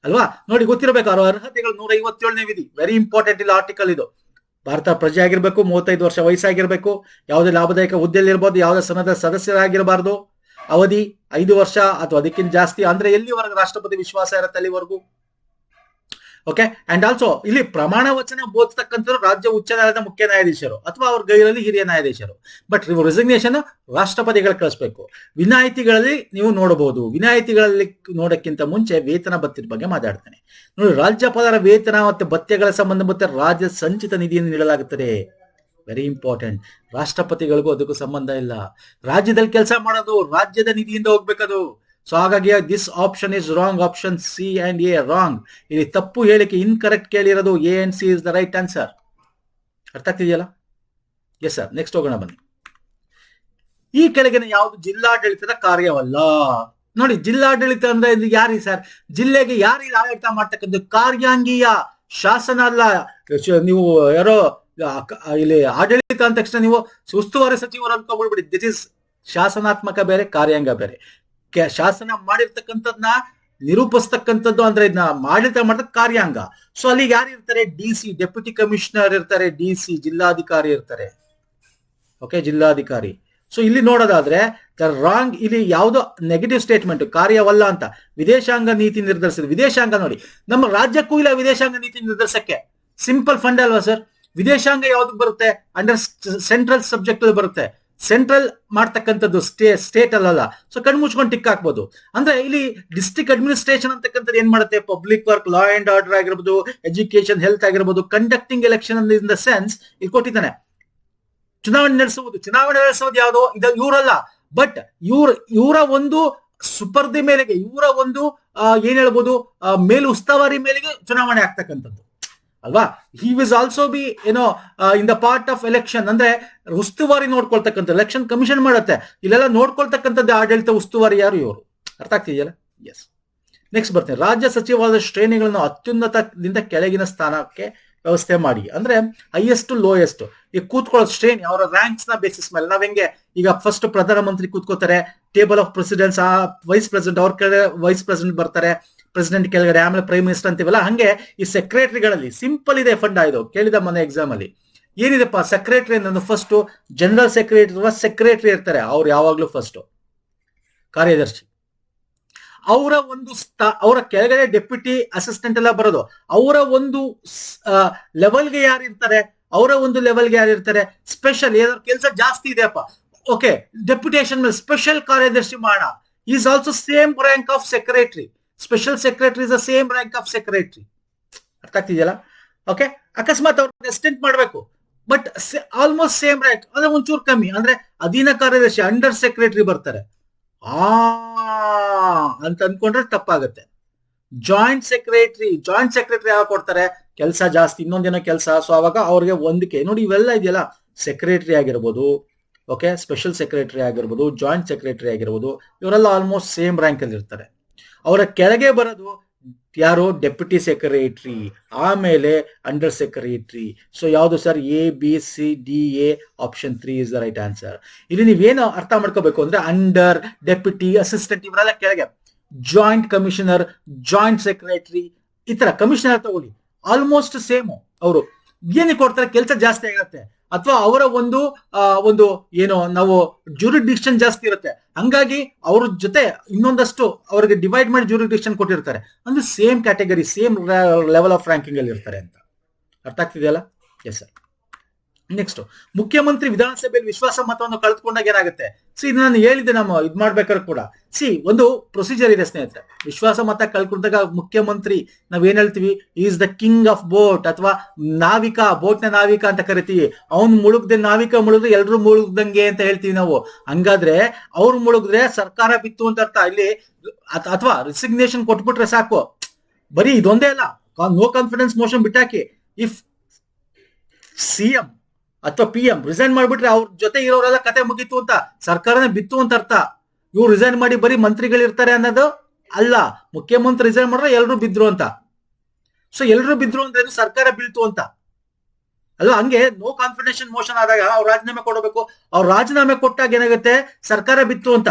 ಅಲ್ವಾ? ನೋಡಿ, ಗೊತ್ತಿರಬೇಕು. ಅರ್ಹತೆಗಳು ನೂರ ಐವತ್ತೇಳನೇ ವಿಧಿ. ವೆರಿ ಇಂಪಾರ್ಟೆಂಟ್ ಇಲ್ಲ ಆರ್ಟಿಕಲ್ ಇದು. ಭಾರತ ಪ್ರಜೆ ಆಗಿರಬೇಕು, ಮೂವತ್ತೈದು ವರ್ಷ ವಯಸ್ಸಾಗಿರ್ಬೇಕು, ಯಾವುದೇ ಲಾಭದಾಯಕ ಹುದ್ದೆಯಲ್ಲಿ ಇರ್ಬೋದು, ಯಾವುದೇ ಸನದ ಸದಸ್ಯರಾಗಿರಬಾರ್ದು. ಅವಧಿ ಐದು ವರ್ಷ ಅಥವಾ ಅದಕ್ಕಿಂತ ಜಾಸ್ತಿ, ಅಂದ್ರೆ ಎಲ್ಲಿವರೆಗೂ ರಾಷ್ಟ್ರಪತಿ ವಿಶ್ವಾಸ ಇರುತ್ತೆ ಅಲ್ಲಿವರೆಗೂ? ಓಕೆ ಅಂಡ್ ಆಲ್ಸೋ ಇಲ್ಲಿ ಪ್ರಮಾಣ ವಚನ ಬೋಧಿಸತಕ್ಕಂಥ ರಾಜ್ಯ ಉಚ್ಚ ನ್ಯಾಯಾಲಯದ ಮುಖ್ಯ ನ್ಯಾಯಾಧೀಶರು ಅಥವಾ ಅವ್ರ ಗೈರಲ್ಲಿ ಹಿರಿಯ ನ್ಯಾಯಾಧೀಶರು. ಬಟ್ ನೀವು ರೆಸಿಗ್ನೇಷನ್ ರಾಷ್ಟ್ರಪತಿಗಳು ಕಳಿಸ್ಬೇಕು. ವಿನಾಯಿತಿಗಳಲ್ಲಿ ನೀವು ನೋಡಬಹುದು. ವಿನಾಯಿತಿಗಳಲ್ಲಿ ನೋಡಕ್ಕಿಂತ ಮುಂಚೆ ವೇತನ ಭತ್ಯದ ಬಗ್ಗೆ ಮಾತಾಡ್ತೇನೆ. ನೋಡಿ ರಾಜ್ಯಪಾಲರ ವೇತನ ಮತ್ತು ಭತ್ಯೆಗಳ ಸಂಬಂಧ ಮತ್ತೆ ರಾಜ್ಯ ಸಂಚಿತ ನಿಧಿಯನ್ನು ನೀಡಲಾಗುತ್ತದೆ. ವೆರಿ ಇಂಪಾರ್ಟೆಂಟ್ ರಾಷ್ಟ್ರಪತಿಗಳಿಗೂ ಅದಕ್ಕೂ ಸಂಬಂಧ ಇಲ್ಲ. ರಾಜ್ಯದಲ್ಲಿ ಕೆಲಸ ಮಾಡೋದು, ರಾಜ್ಯದ ನಿಧಿಯಿಂದ ಹೋಗ್ಬೇಕದು. ಸೊ ಹಾಗಾಗಿ this option is wrong option C and A wrong ಇಲ್ಲಿ ತಪ್ಪು ಹೇಳಿಕೆ incorrect ಕೇಳಿರೋದು A and C is the right answer ಅರ್ಥ ಆಗ್ತಿದೆಯಲ್ಲ? ಎಸ್ ಸರ್ ನೆಕ್ಸ್ಟ್ ಹೋಗೋಣ ಬನ್ನಿ. ಈ ಕೆಳಗಿನ ಯಾವುದು? ಜಿಲ್ಲಾಡಳಿತದ ಕಾರ್ಯವಲ್ಲ. ನೋಡಿ, ಜಿಲ್ಲಾಡಳಿತ ಅಂದ್ರೆ ಇದು ಯಾರಿ ಸರ್ ಜಿಲ್ಲೆಗೆ ಯಾರಿ ಆಡಳಿತ ಮಾಡ್ತಕ್ಕಂಥ ಕಾರ್ಯಾಂಗೀಯ ಶಾಸನ ಅಲ್ಲ ನೀವು ಯಾರೋ ಇಲ್ಲಿ ಆಡಳಿತ ಅಂದ ತಕ್ಷಣ ನೀವು ಉಸ್ತುವಾರಿ ಸಚಿವರು ಅನ್ಕೊಂಡ್ಬಿಡ್ಬಿಡಿ ದಿಸ್ ಇಸ್ ಶಾಸನಾತ್ಮಕ ಬೇರೆ, ಕಾರ್ಯಾಂಗ ಬೇರೆ. ಶಾಸನ ಮಾಡಿರ್ತಕ್ಕಂಥದ್ನ ನಿರೂಪಿಸ್ತಕ್ಕಂಥದ್ದು ಅಂದ್ರೆ ಇದನ್ನ ಆಡಳಿತ ಮಾಡಿದ ಕಾರ್ಯಾಂಗ. ಸೊ ಅಲ್ಲಿ ಯಾರು ಇರ್ತಾರೆ? ಡಿ ಸಿ ಡೆಪ್ಯೂಟಿ ಕಮಿಷನರ್ ಇರ್ತಾರೆ ಡಿ ಸಿ ಜಿಲ್ಲಾಧಿಕಾರಿ ಇರ್ತಾರೆ. ಓಕೆ ಜಿಲ್ಲಾಧಿಕಾರಿ. ಸೊ ಇಲ್ಲಿ ನೋಡೋದಾದ್ರೆ ದ ರಾಂಗ್ ಇಲ್ಲಿ ಯಾವುದೋ ನೆಗೆಟಿವ್ ಸ್ಟೇಟ್ಮೆಂಟ್ ಕಾರ್ಯವಲ್ಲ ಅಂತ. ವಿದೇಶಾಂಗ ನೀತಿ ನಿರ್ಧರಿಸಿದ. ವಿದೇಶಾಂಗ ನೋಡಿ, ನಮ್ಮ ರಾಜ್ಯಕ್ಕೂ ಇಲ್ಲ ವಿದೇಶಾಂಗ ನೀತಿ ನಿರ್ಧರಿಸಕ್ಕೆ. ಸಿಂಪಲ್ ಫಂಡ್ ಅಲ್ವಾ ಸರ್ ವಿದೇಶಾಂಗ ಯಾವ್ದಕ್ ಬರುತ್ತೆ? ಅಂಡರ್ ಸೆಂಟ್ರಲ್ ಸಬ್ಜೆಕ್ಟ್ ಬರುತ್ತೆ. ಸೆಂಟ್ರಲ್ ಮಾಡ್ತಕ್ಕಂಥದ್ದು ಸ್ಟೇ ಸ್ಟೇಟ್ ಅಲ್ಲಲ್ಲ ಸೊ ಕಣ್ ಮುಚ್ಕೊಂಡು ಟಿಕ್ ಹಾಕ್ಬೋದು. ಅಂದ್ರೆ ಇಲ್ಲಿ ಡಿಸ್ಟ್ರಿಕ್ಟ್ ಅಡ್ಮಿನಿಸ್ಟ್ರೇಷನ್ ಅಂತಕ್ಕಂಥದ್ದು ಏನ್ ಮಾಡುತ್ತೆ? Public work law and order ಆಗಿರ್ಬೋದು ಎಜುಕೇಶನ್ ಹೆಲ್ತ್ ಆಗಿರ್ಬೋದು conducting election in the sense ಇಲ್ಲಿ ಕೊಟ್ಟಿದ್ದಾನೆ. ಚುನಾವಣೆ ನಡೆಸುವುದು. ಚುನಾವಣೆ ನಡೆಸುವುದು ಯಾವುದು? ಇದು ಇವರಲ್ಲ. ಬಟ್ ಇವ್ರ, ಇವರ ಒಂದು ಸುಪರ್ದಿ ಮೇಲೆಗೆ, ಇವರ ಒಂದು ಏನ್ ಹೇಳ್ಬೋದು? ಮೇಲು ಉಸ್ತುವಾರಿ ಮೇಲೆಗೆ ಚುನಾವಣೆ ಆಗ್ತಕ್ಕಂಥದ್ದು. ಅಲ್ವಾ? ಹಿ ವಿಸ್ ಆಲ್ಸೋ ಬಿ ಏನೋ in the part of election ಅಂದ್ರೆ ಉಸ್ತುವಾರಿ ನೋಡ್ಕೊಳ್ತಕ್ಕಂಥ ಎಲೆಕ್ಷನ್ ಕಮಿಷನ್ ಮಾಡುತ್ತೆ. ಇಲ್ಲೆಲ್ಲ ನೋಡ್ಕೊಳ್ತಕ್ಕಂಥದ್ದು ಆಡಳಿತ ಉಸ್ತುವಾರಿ ಯಾರು ಇವರು? ಅರ್ಥ ಆಗ್ತಿದೆಯಲ್ಲ? ಎಸ್ ನೆಕ್ಸ್ಟ್ ಬರ್ತೀನಿ. ರಾಜ್ಯ ಸಚಿವಾಲಯದ ಶ್ರೇಣಿಗಳನ್ನು ಅತ್ಯುನ್ನತದಿಂದ ಕೆಳಗಿನ ಸ್ಥಾನಕ್ಕೆ ವ್ಯವಸ್ಥೆ ಮಾಡಿ. ಅಂದ್ರೆ ಹೈಯೆಸ್ಟ್ ಲೋಯೆಸ್ಟ್ ಈಗ ಕೂತ್ಕೊಳ್ಳೋ ಶ್ರೇಣಿ, ಅವರ ರ್ಯಾಂಕ್ಸ್ನ ಬೇಸಿಸ್ ಮೇಲೆ. ನಾವ್ ಹೆಂಗೆ ಈಗ ಫಸ್ಟ್ ಪ್ರಧಾನಮಂತ್ರಿ ಕೂತ್ಕೋತಾರೆ ಟೇಬಲ್ ಆಫ್ ಪ್ರೆಸಿಡೆಂಟ್ಸ್ ಆ ವೈಸ್ ಪ್ರೆಸಿಡೆಂಟ್ ಅವ್ರ ಕಡೆ ವೈಸ್ ಪ್ರೆಸಿಡೆಂಟ್ ಬರ್ತಾರೆ. ಪ್ರೆಸಿಡೆಂಟ್ ಕೆಳಗಡೆ, ಆಮೇಲೆ ಪ್ರೈಮ್ ಮಿನಿಸ್ಟರ್ ಅಂತೀವಲ್ಲ, ಹಂಗೆ ಈ ಸೆಕ್ರೆಟರಿಗಳಲ್ಲಿ ಸಿಂಪಲ್ ಇದೆ ಫಂಡ್ ಇದು. ಕೇಳಿದ ಮೊನ್ನೆ ಎಕ್ಸಾಮ್ ಅಲ್ಲಿ. ಏನಿದೆಪ್ಪ? ಸೆಕ್ರೆಟರಿ ನನ್ನ ಫಸ್ಟ್ ಜನರಲ್ ಸೆಕ್ರೆಟರಿ ಅಥವಾ ಸೆಕ್ರೆಟರಿ ಇರ್ತಾರೆ. ಅವ್ರು ಯಾವಾಗ್ಲೂ ಫಸ್ಟ್ ಕಾರ್ಯದರ್ಶಿ. ಅವರ ಒಂದು ಅವರ ಕೆಳಗಡೆ ಡೆಪ್ಯೂಟಿ ಅಸಿಸ್ಟೆಂಟ್ ಎಲ್ಲ ಬರೋದು. ಅವರ ಒಂದು ಲೆವೆಲ್ಗೆ ಯಾರು ಇರ್ತಾರೆ? ಅವರ ಒಂದು ಲೆವೆಲ್ಗೆ ಯಾರು ಇರ್ತಾರೆ? ಸ್ಪೆಷಲ್ ಏನಾದ್ರು ಕೆಲಸ ಜಾಸ್ತಿ ಇದೆಯಪ್ಪ? ಓಕೆ ಡೆಪ್ಯುಟೇಷನ್ ಮೇಲೆ ಸ್ಪೆಷಲ್ ಕಾರ್ಯದರ್ಶಿ ಮಾಡೋಣ. Is also same rank of secretary special secretary is the same rank of secretary ಅರ್ಥ ಆಗ್ತಿದೆಯಲ್ಲ? ಓಕೆ ಅಕಸ್ಮಾತ್ ಅವ್ರಿಗೆ ಅಸಿಸ್ಟೆಂಟ್ ಮಾಡಬೇಕು. ಬಟ್ ಆಲ್ಮೋಸ್ಟ್ ಸೇಮ್ ರ್ಯಾಂಕ್ ಅಂದ್ರೆ ಒಂಚೂರು ಕಮ್ಮಿ. ಅಂದ್ರೆ ಅಧೀನ ಕಾರ್ಯದರ್ಶಿ ಅಂಡರ್ ಸೆಕ್ರೆಟರಿ ಬರ್ತಾರೆ. ಆ, ಅಂತ ಅನ್ಕೊಂಡ್ರೆ ತಪ್ಪಾಗುತ್ತೆ. ಜಾಯಿಂಟ್ ಸೆಕ್ರೆಟರಿ ಜಾಯಿಂಟ್ ಸೆಕ್ರೆಟರಿ ಯಾವಾಗ ಕೊಡ್ತಾರೆ? ಕೆಲಸ ಜಾಸ್ತಿ ಇನ್ನೊಂದೇನೋ ಕೆಲಸ. ಸೊ ಅವಾಗ ಅವ್ರಿಗೆ ಒಂದಕ್ಕೆ ನೋಡಿ, ಇವೆಲ್ಲ ಇದೆಯಲ್ಲ? ಸೆಕ್ರೆಟರಿ ಆಗಿರ್ಬೋದು ಓಕೆ ಸ್ಪೆಷಲ್ ಸೆಕ್ರೆಟರಿ ಆಗಿರ್ಬೋದು ಜಾಯಿಂಟ್ ಸೆಕ್ರೆಟರಿ ಆಗಿರ್ಬೋದು, ಇವರೆಲ್ಲ ಆಲ್ಮೋಸ್ಟ್ ಸೇಮ್ ರ್ಯಾಂಕ್ ಅಲ್ಲಿ ಇರ್ತಾರೆ ಅವರ ಕೆಳಗೆ ಬರೋದು ಯಾರು ಡೆಪ್ಯೂಟಿ ಸೆಕ್ರೆಟರಿ, ಆಮೇಲೆ ಅಂಡರ್ ಸೆಕ್ರೆಟರಿ. ಸೊ ಯಾವುದು sir? A B C D A option three is the right answer ಇಲ್ಲಿ ನೀವೇನು ಅರ್ಥ ಮಾಡ್ಕೋಬೇಕು ಅಂದ್ರೆ ಅಂಡರ್ ಡೆಪ್ಯೂಟಿ ಅಸಿಸ್ಟೆಂಟ್ ಇವರೆಲ್ಲ ಕೆಳಗೆ, ಜಾಯಿಂಟ್ ಕಮಿಷನರ್, ಜಾಯಿಂಟ್ ಸೆಕ್ರೆಟರಿ, ಈ ತರ ಕಮಿಷನರ್ ತಗೊಳ್ಳಿ. ಆಲ್ಮೋಸ್ಟ್ ಸೇಮು ಅವರು. ಏನಕ್ಕೆ ಕೊಡ್ತಾರೆ? ಕೆಲಸ ಜಾಸ್ತಿ ಆಗುತ್ತೆ. ಅಥವಾ ಅವರ ಒಂದು ಒಂದು ಏನು, ನಾವು ಜೂರಿಡಿಕ್ಷನ್ ಜಾಸ್ತಿ ಇರುತ್ತೆ. ಹಂಗಾಗಿ ಅವ್ರ ಜೊತೆ ಇನ್ನೊಂದಷ್ಟು ಅವ್ರಿಗೆ ಡಿವೈಡ್ ಮಾಡಿ ಜೂರಿಡಿಕ್ಷನ್ ಕೊಟ್ಟಿರ್ತಾರೆ. ಅಂದ್ರೆ same category same level of ranking ಅಲ್ಲಿ ಇರ್ತಾರೆ ಅಂತ. ಅರ್ಥ ಆಗ್ತಿದೆಯಲ್ಲ? ಎಸ್ ಸರ್ ನೆಕ್ಸ್ಟ್ ಮುಖ್ಯಮಂತ್ರಿ ವಿಧಾನಸಭೆಯಲ್ಲಿ ವಿಶ್ವಾಸ ಮತವನ್ನು ಕಳೆದುಕೊಂಡಾಗ ಏನಾಗುತ್ತೆ? ಸಿ ನಾನು ಹೇಳಿದ್ದೆ ನಮ್ಮ ಇದ್ ಮಾಡ್ಬೇಕಾದ್ರೆ ಕೂಡ. ಸಿ ಒಂದು ಪ್ರೊಸೀಜರ್ ಇದೆ ಸ್ನೇಹಿತರೆ. ವಿಶ್ವಾಸ ಮತ ಕಳ್ಕೊಂಡಾಗ ಮುಖ್ಯಮಂತ್ರಿ, ನಾವೇನ್ ಹೇಳ್ತೀವಿ? Is the king of boat ಅಥವಾ ನಾವಿಕ ಬೋಟ್ನ ನಾವಿಕ ಅಂತ ಕರಿತೀವಿ. ಅವ್ನ್ ಮುಳುಗ್ದೆ ನಾವಿಕ ಮುಳುಗ್ರೆ ಎಲ್ರು ಮುಳುಗ್ದಂಗೆ ಅಂತ ಹೇಳ್ತೀವಿ ನಾವು. ಹಂಗಾದ್ರೆ ಅವ್ರು ಮುಳುಗ್ರೆ ಸರ್ಕಾರ ಬಿತ್ತು ಅಂತ ಅರ್ಥ. ಇಲ್ಲಿ ಅಥವಾ ರಿಸಿಗ್ನೇಷನ್ ಕೊಟ್ಬಿಟ್ರೆ ಸಾಕು. ಬರೀ ಇದೊಂದೇ ಅಲ್ಲ. ನೋ ಕಾನ್ಫಿಡೆನ್ಸ್ ಮೋಷನ್ ಬಿಟ್ಟಾಕಿ. ಇಫ್ ಸಿ ಎಂ ಅಥವಾ ಪಿ ಎಂ ರಿಸೈನ್ ಮಾಡ್ಬಿಟ್ರೆ ಅವ್ರ ಜೊತೆ ಇರೋರೆಲ್ಲ ಕತೆ ಮುಗೀತು ಅಂತ. ಸರ್ಕಾರನೇ ಬಿತ್ತು ಅಂತ ಅರ್ಥ. ಇವ್ರು ರಿಸೈನ್ ಮಾಡಿ ಬರೀ ಮಂತ್ರಿಗಳಿರ್ತಾರೆ ಅನ್ನೋದು ಅಲ್ಲ. ಮುಖ್ಯಮಂತ್ರಿ ರಿಸೈನ್ ಮಾಡಿದ್ರೆ ಎಲ್ಲರೂ ಬಿದ್ರು ಅಂತ. ಸೊ ಎಲ್ಲರೂ ಬಿದ್ರು ಅಂದ್ರೆ ಸರ್ಕಾರ ಬೀಳ್ತು ಅಂತ. ಅಲ್ವಾ ಹಂಗೆ ನೋ ಕಾನ್ಫಿಡೆನ್ಷನ್ ಮೋಷನ್ ಆದಾಗ ಅವ್ರು ರಾಜೀನಾಮೆ ಕೊಡಬೇಕು. ಅವ್ರು ರಾಜೀನಾಮೆ ಕೊಟ್ಟಾಗ ಏನಾಗುತ್ತೆ? ಸರ್ಕಾರ ಬಿತ್ತು ಅಂತ.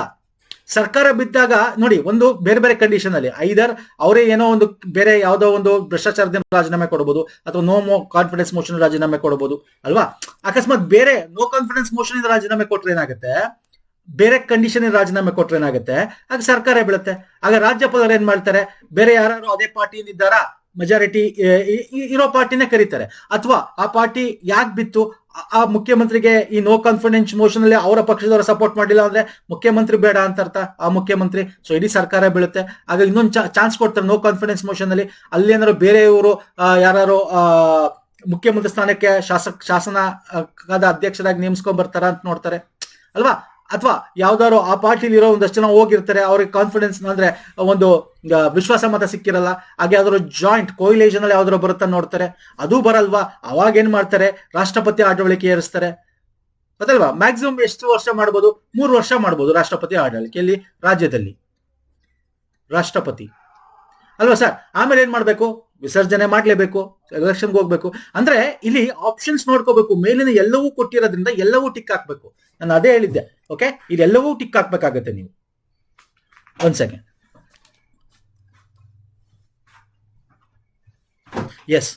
ಸರ್ಕಾರ ಬಿದ್ದಾಗ ನೋಡಿ, ಒಂದು ಬೇರೆ ಬೇರೆ ಕಂಡೀಷನ್ ಅಲ್ಲಿ ಐದರ್ ಅವರೇ ಏನೋ ಒಂದು ಬೇರೆ ಯಾವುದೋ ಒಂದು ಭ್ರಷ್ಟಾಚಾರದಿಂದ ರಾಜೀನಾಮೆ ಕೊಡಬಹುದು ಅಥವಾ ನೋ ಮೋ ಕಾನ್ಫಿಡೆನ್ಸ್ ಮೋಷನ್ ರಾಜೀನಾಮೆ ಕೊಡಬಹುದು ಅಲ್ವಾ? ಅಕಸ್ಮಾತ್ ಬೇರೆ ನೋ ಕಾನ್ಫಿಡೆನ್ಸ್ ಮೋಷನ್ ಇಂದ ರಾಜೀನಾಮೆ ಕೊಟ್ರೆ ಏನಾಗುತ್ತೆ? ಬೇರೆ ಕಂಡೀಷನ್ ರಾಜೀನಾಮೆ ಕೊಟ್ರೆ ಏನಾಗುತ್ತೆ? ಆಗ ಸರ್ಕಾರ ಬೀಳುತ್ತೆ. ಆಗ ರಾಜ್ಯಪಾಲರು ಏನ್ ಮಾಡ್ತಾರೆ? ಬೇರೆ ಯಾರು ಅದೇ ಪಾರ್ಟಿಯಿಂದ ಇದ್ದಾರಾ? ಮೆಜಾರಿಟಿ ಇರೋ ಪಾರ್ಟಿನೇ ಕರೀತಾರೆ. ಅಥವಾ ಆ ಪಾರ್ಟಿ ಯಾಕೆ ಬಿತ್ತು? ಆ- ಮುಖ್ಯಮಂತ್ರಿಗೆ ಈ ನೋ ಕಾನ್ಫಿಡೆನ್ಸ್ ಮೋಷನ್ ಅಲ್ಲಿ ಅವರ ಪಕ್ಷದವರು ಸಪೋರ್ಟ್ ಮಾಡಿಲ್ಲ ಅಂದ್ರೆ ಮುಖ್ಯಮಂತ್ರಿ ಬೇಡ ಅಂತ ಅರ್ಥ ಆ ಮುಖ್ಯಮಂತ್ರಿ? ಸೊ ಇಡೀ ಸರ್ಕಾರ ಬೀಳುತ್ತೆ. ಆಗ ಇನ್ನೊಂದು ಚಾನ್ಸ್ ಕೊಡ್ತಾರೆ ನೋ ಕಾನ್ಫಿಡೆನ್ಸ್ ಮೋಷನ್ ಅಲ್ಲಿ. ಅಲ್ಲಿ ಏನಾದ್ರು ಬೇರೆಯವರು ಯಾರು ಮುಖ್ಯಮಂತ್ರಿ ಸ್ಥಾನಕ್ಕೆ ಶಾಸಕ, ಶಾಸನ ಅಧ್ಯಕ್ಷರಾಗಿ ನೇಮಿಸ್ಕೊಂಡ್ ಬರ್ತಾರ ಅಂತ ನೋಡ್ತಾರೆ. ಅಲ್ವಾ? ಅಥವಾ ಯಾವ್ದಾದ್ರು ಆ ಪಾರ್ಟಿಲಿ ಇರೋ ಒಂದಷ್ಟು ಜನ ಹೋಗಿರ್ತಾರೆ, ಅವ್ರಿಗೆ ಕಾನ್ಫಿಡೆನ್ಸ್ ಅಂದ್ರೆ ಒಂದು ವಿಶ್ವಾಸ ಮತ ಸಿಕ್ಕಿರಲ್ಲ. ಹಾಗೆ ಯಾವ್ದಾದ್ರು ಜಾಯಿಂಟ್ ಕೋಯಿಲೇಷನ್ ಅಲ್ಲಿ ಯಾವ್ದಾದ್ರು ಬರುತ್ತಾ ನೋಡ್ತಾರೆ. ಅದು ಬರಲ್ವಾ? ಅವಾಗ ಏನ್ ಮಾಡ್ತಾರೆ? ರಾಷ್ಟ್ರಪತಿ ಆಡಳಿಕೆ ಏರಿಸ್ತಾರೆ. ಗೊತ್ತಲ್ವಾ? ಮ್ಯಾಕ್ಸಿಮಮ್ ಎಷ್ಟು ವರ್ಷ ಮಾಡ್ಬೋದು? ಮೂರು ವರ್ಷ ಮಾಡ್ಬೋದು ರಾಷ್ಟ್ರಪತಿ ಆಡಳಿಕೆಯಲ್ಲಿ ರಾಜ್ಯದಲ್ಲಿ. ರಾಷ್ಟ್ರಪತಿ. ಅಲ್ವಾ ಸರ್? ಆಮೇಲೆ ಏನ್ ಮಾಡ್ಬೇಕು? ವಿಸರ್ಜನೆ ಮಾಡ್ಲೇಬೇಕು ಎಲೆಕ್ಷನ್ಗೆ ಹೋಗ್ಬೇಕು. ಅಂದ್ರೆ ಇಲ್ಲಿ ಆಪ್ಷನ್ಸ್ ನೋಡ್ಕೋಬೇಕು. ಮೇಲಿನ ಎಲ್ಲವೂ ಕೊಟ್ಟಿರೋದ್ರಿಂದ ಎಲ್ಲವೂ ಟಿಕ್ ಹಾಕ್ಬೇಕು. ನಾನು ಅದೇ ಹೇಳಿದ್ದೆ ಓಕೆ ಇದೆಲ್ಲವೂ ಟಿಕ್ ಹಾಕ್ಬೇಕಾಗತ್ತೆ ನೀವು. ಒಂದ್ ಸೆಕೆಂಡ್ ಎಸ್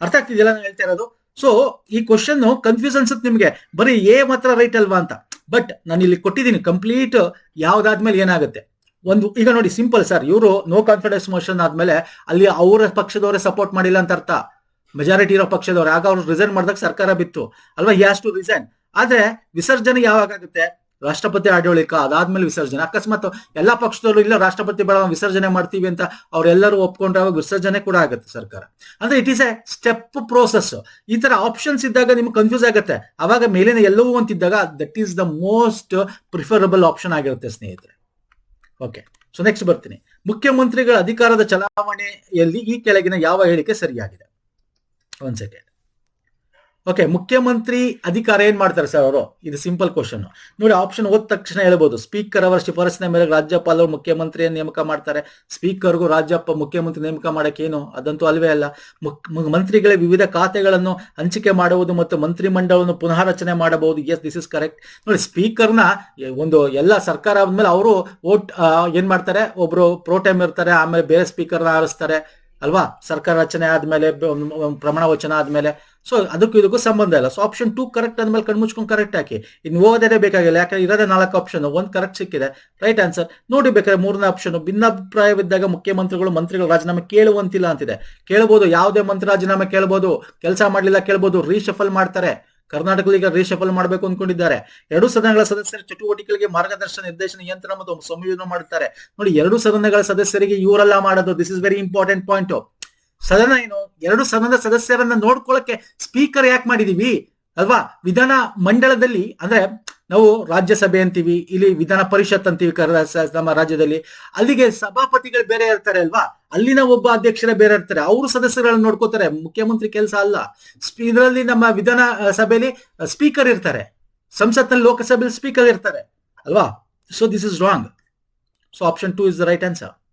ಅರ್ಥ ಆಗ್ತಿದೆಯಲ್ಲ ನಾನು ಹೇಳ್ತಾ ಇರೋದು? ಸೊ ಈ ಕ್ವಶನ್ ಕನ್ಫ್ಯೂಸ್ ಅನ್ಸುತ್ತೆ ನಿಮ್ಗೆ. ಬರೀ ಎ ಮಾತ್ರ ರೈಟ್ ಅಲ್ವಾ ಅಂತ. ಬಟ್ ನಾನು ಇಲ್ಲಿ ಕೊಟ್ಟಿದ್ದೀನಿ ಕಂಪ್ಲೀಟ್ ಯಾವ್ದಾದ್ಮೇಲೆ ಏನಾಗುತ್ತೆ? ಒಂದು, ಈಗ ನೋಡಿ ಸಿಂಪಲ್ ಸರ್ ಇವರು ನೋ ಕಾನ್ಫಿಡೆನ್ಸ್ ಮೋಷನ್ ಆದ್ಮೇಲೆ ಅಲ್ಲಿ ಅವರ ಪಕ್ಷದವರೇ ಸಪೋರ್ಟ್ ಮಾಡಿಲ್ಲ ಅಂತ ಅರ್ಥ. ಮೆಜಾರಿಟಿ ಇರೋ ಪಕ್ಷದವ್ರು. ಆಗ ಅವ್ರು ರಿಸೈನ್ ಮಾಡಿದಾಗ ಸರ್ಕಾರ ಬಿತ್ತು. ಅಲ್ವಾ? ಹ್ಯಾಸ್ ಟು ರಿಸೈನ್ ಆದ್ರೆ ವಿಸರ್ಜನೆ ಯಾವಾಗ ಆಗುತ್ತೆ? ರಾಷ್ಟ್ರಪತಿ ಆಡಳಿತ ಅದಾದ್ಮೇಲೆ ವಿಸರ್ಜನೆ. ಅಕಸ್ಮಾತ್ ಎಲ್ಲಾ ಪಕ್ಷದವರು, ಇಲ್ಲ ರಾಷ್ಟ್ರಪತಿ ಬೇಡ ವಿಸರ್ಜನೆ ಮಾಡ್ತೀವಿ ಅಂತ ಅವರೆಲ್ಲರೂ ಒಪ್ಕೊಂಡ್ರೆ ಅವಾಗ ವಿಸರ್ಜನೆ ಕೂಡ ಆಗುತ್ತೆ ಸರ್ಕಾರ. ಅಂದ್ರೆ it is a step process ಈ ತರ ಆಪ್ಷನ್ಸ್ ಇದ್ದಾಗ ನಿಮ್ಗೆ ಕನ್ಫ್ಯೂಸ್ ಆಗುತ್ತೆ. ಅವಾಗ ಮೇಲಿನ ಎಲ್ಲವೂ ಅಂತಿದ್ದಾಗ that is the most preferable option ಆಗಿರುತ್ತೆ, ಸ್ನೇಹಿತರೆ. ಓಕೆ ಸೊ ನೆಕ್ಸ್ಟ್ ಬರ್ತೀನಿ. ಮುಖ್ಯಮಂತ್ರಿಗಳ ಅಧಿಕಾರದ ಚಲಾವಣೆಯಲ್ಲಿ ಈ ಕೆಳಗಿನ ಯಾವ ಹೇಳಿಕೆ ಸರಿಯಾಗಿದೆ? ಒಂದ್ ಸೆಕೆಂಡ್ ಓಕೆ ಮುಖ್ಯಮಂತ್ರಿ ಅಧಿಕಾರ ಏನ್ ಮಾಡ್ತಾರೆ ಸರ್ ಅವರು? ಇದು ಸಿಂಪಲ್ ಕ್ವಶನ್ ನೋಡಿ ಆಪ್ಷನ್ ಹೋದ ತಕ್ಷಣ ಹೇಳ್ಬೋದು. ಸ್ಪೀಕರ್ ಅವರ ಶಿಫಾರಸಿನ ಮೇಲೆ ರಾಜ್ಯಪಾಲರು ಮುಖ್ಯಮಂತ್ರಿಯನ್ನು ನೇಮಕ ಮಾಡ್ತಾರೆ. ಸ್ಪೀಕರ್ಗೂ ರಾಜ್ಯಪ್ಪ ಮುಖ್ಯಮಂತ್ರಿ ನೇಮಕ ಮಾಡಕ್ಕೆ ಏನು? ಅದಂತೂ ಅಲ್ವೇ ಅಲ್ಲ. ಮಂತ್ರಿಗಳ ವಿವಿಧ ಖಾತೆಗಳನ್ನು ಹಂಚಿಕೆ ಮಾಡುವುದು ಮತ್ತು ಮಂತ್ರಿಮಂಡಲವನ್ನು ಪುನಃ ರಚನೆ ಮಾಡಬಹುದು. ಎಸ್ ದಿಸ್ ಇಸ್ ಕರೆಕ್ಟ್ ನೋಡಿ ಸ್ಪೀಕರ್ನ ಒಂದು ಎಲ್ಲ ಸರ್ಕಾರ ಆದ್ಮೇಲೆ ಅವರು ವೋಟ್ ಏನ್ ಮಾಡ್ತಾರೆ? ಒಬ್ರು ಪ್ರೋಟೈಮ್ ಇರ್ತಾರೆ, ಆಮೇಲೆ ಬೇರೆ ಸ್ಪೀಕರ್ನ ಆರಿಸ್ತಾರೆ ಅಲ್ವಾ? ಸರ್ಕಾರ ರಚನೆ ಆದ್ಮೇಲೆ ಪ್ರಮಾಣ ವಚನ ಆದ್ಮೇಲೆ. ಸೊ ಅದಕ್ಕೂ ಇದಕ್ಕೂ ಸಂಬಂಧ ಇಲ್ಲ. ಸೊ ಆಪ್ಷನ್ ಟೂ ಕರೆಕ್ಟ್ ಆದ್ಮೇಲೆ ಕಣ್ಮುಚ್ಕೊಂಡು ಕರೆಕ್ಟ್ ಹಾಕಿ. ಇನ್ನು ಓದೇ ಬೇಕಾಗಿಲ್ಲ. ಯಾಕಂದ್ರೆ ಇರೋದೇ ನಾಲ್ಕು ಆಪ್ಷನ್ ಒಂದು ಕರೆಕ್ಟ್ ಸಿಕ್ಕಿದೆ. ರೈಟ್ ಆನ್ಸರ್ ನೋಡಿ ಬೇಕಾದ್ರೆ ಮೂರನೇ ಆಪ್ಷನ್ ಭಿನ್ನಾಭಿಪ್ರಾಯವಿದ್ದಾಗ ಮುಖ್ಯಮಂತ್ರಿಗಳು, ಮಂತ್ರಿಗಳು ರಾಜೀನಾಮೆ ಕೇಳುವಂತಿಲ್ಲ ಅಂತಿದೆ. ಕೇಳಬಹುದು ಯಾವುದೇ ಮಂತ್ರಿ ರಾಜೀನಾಮೆ ಕೇಳಬಹುದು ಕೆಲಸ ಮಾಡಲಿಲ್ಲ ಕೇಳಬಹುದು ರೀಶಫಲ್ ಮಾಡ್ತಾರೆ. ಕರ್ನಾಟಕದಲ್ಲಿ ಈಗ ರೀಶಫಲ್ ಮಾಡಬೇಕು ಅಂದ್ಕೊಂಡಿದ್ದಾರೆ ಎರಡು ಸದನಗಳ ಸದಸ್ಯರ ಚಟುವಟಿಕೆಗಳಿಗೆ ಮಾರ್ಗದರ್ಶನ, ನಿರ್ದೇಶನ ನಿಯಂತ್ರಣ ಮತ್ತು ಸಂಯೋಜನೆ ಮಾಡುತ್ತಾರೆ. ನೋಡಿ, ಎರಡು ಸದನಗಳ ಸದಸ್ಯರಿಗೆ ಇವರೆಲ್ಲ ಮಾಡೋದು this is very important point ಸದನ ಏನು? ಎರಡು ಸದನದ ಸದಸ್ಯರನ್ನ ನೋಡ್ಕೊಳ್ಳಕ್ಕೆ ಸ್ಪೀಕರ್ ಯಾಕೆ ಮಾಡಿದೀವಿ? ಅಲ್ವಾ? ವಿಧಾನ ಮಂಡಳದಲ್ಲಿ ಅಂದ್ರೆ ನಾವು ರಾಜ್ಯಸಭೆ ಅಂತೀವಿ, ಇಲ್ಲಿ ವಿಧಾನ ಪರಿಷತ್ ಅಂತೀವಿ ನಮ್ಮ ರಾಜ್ಯದಲ್ಲಿ. ಅಲ್ಲಿಗೆ ಸಭಾಪತಿಗಳು ಬೇರೆ ಇರ್ತಾರೆ ಅಲ್ವಾ? ಅಲ್ಲಿನ ಒಬ್ಬ ಅಧ್ಯಕ್ಷರೇ ಬೇರೆ ಇರ್ತಾರೆ. ಅವರು ಸದಸ್ಯರನ್ನ ನೋಡ್ಕೋತಾರೆ. ಮುಖ್ಯಮಂತ್ರಿ ಕೆಲಸ ಅಲ್ಲ. ಇದರಲ್ಲಿ ನಮ್ಮ ವಿಧಾನ ಸಭೆಯಲ್ಲಿ ಸ್ಪೀಕರ್ ಇರ್ತಾರೆ. ಸಂಸತ್ನಲ್ಲಿ ಲೋಕಸಭೆಯಲ್ಲಿ ಸ್ಪೀಕರ್ ಇರ್ತಾರೆ. ಅಲ್ವಾ? So this is wrong so option two is the right answer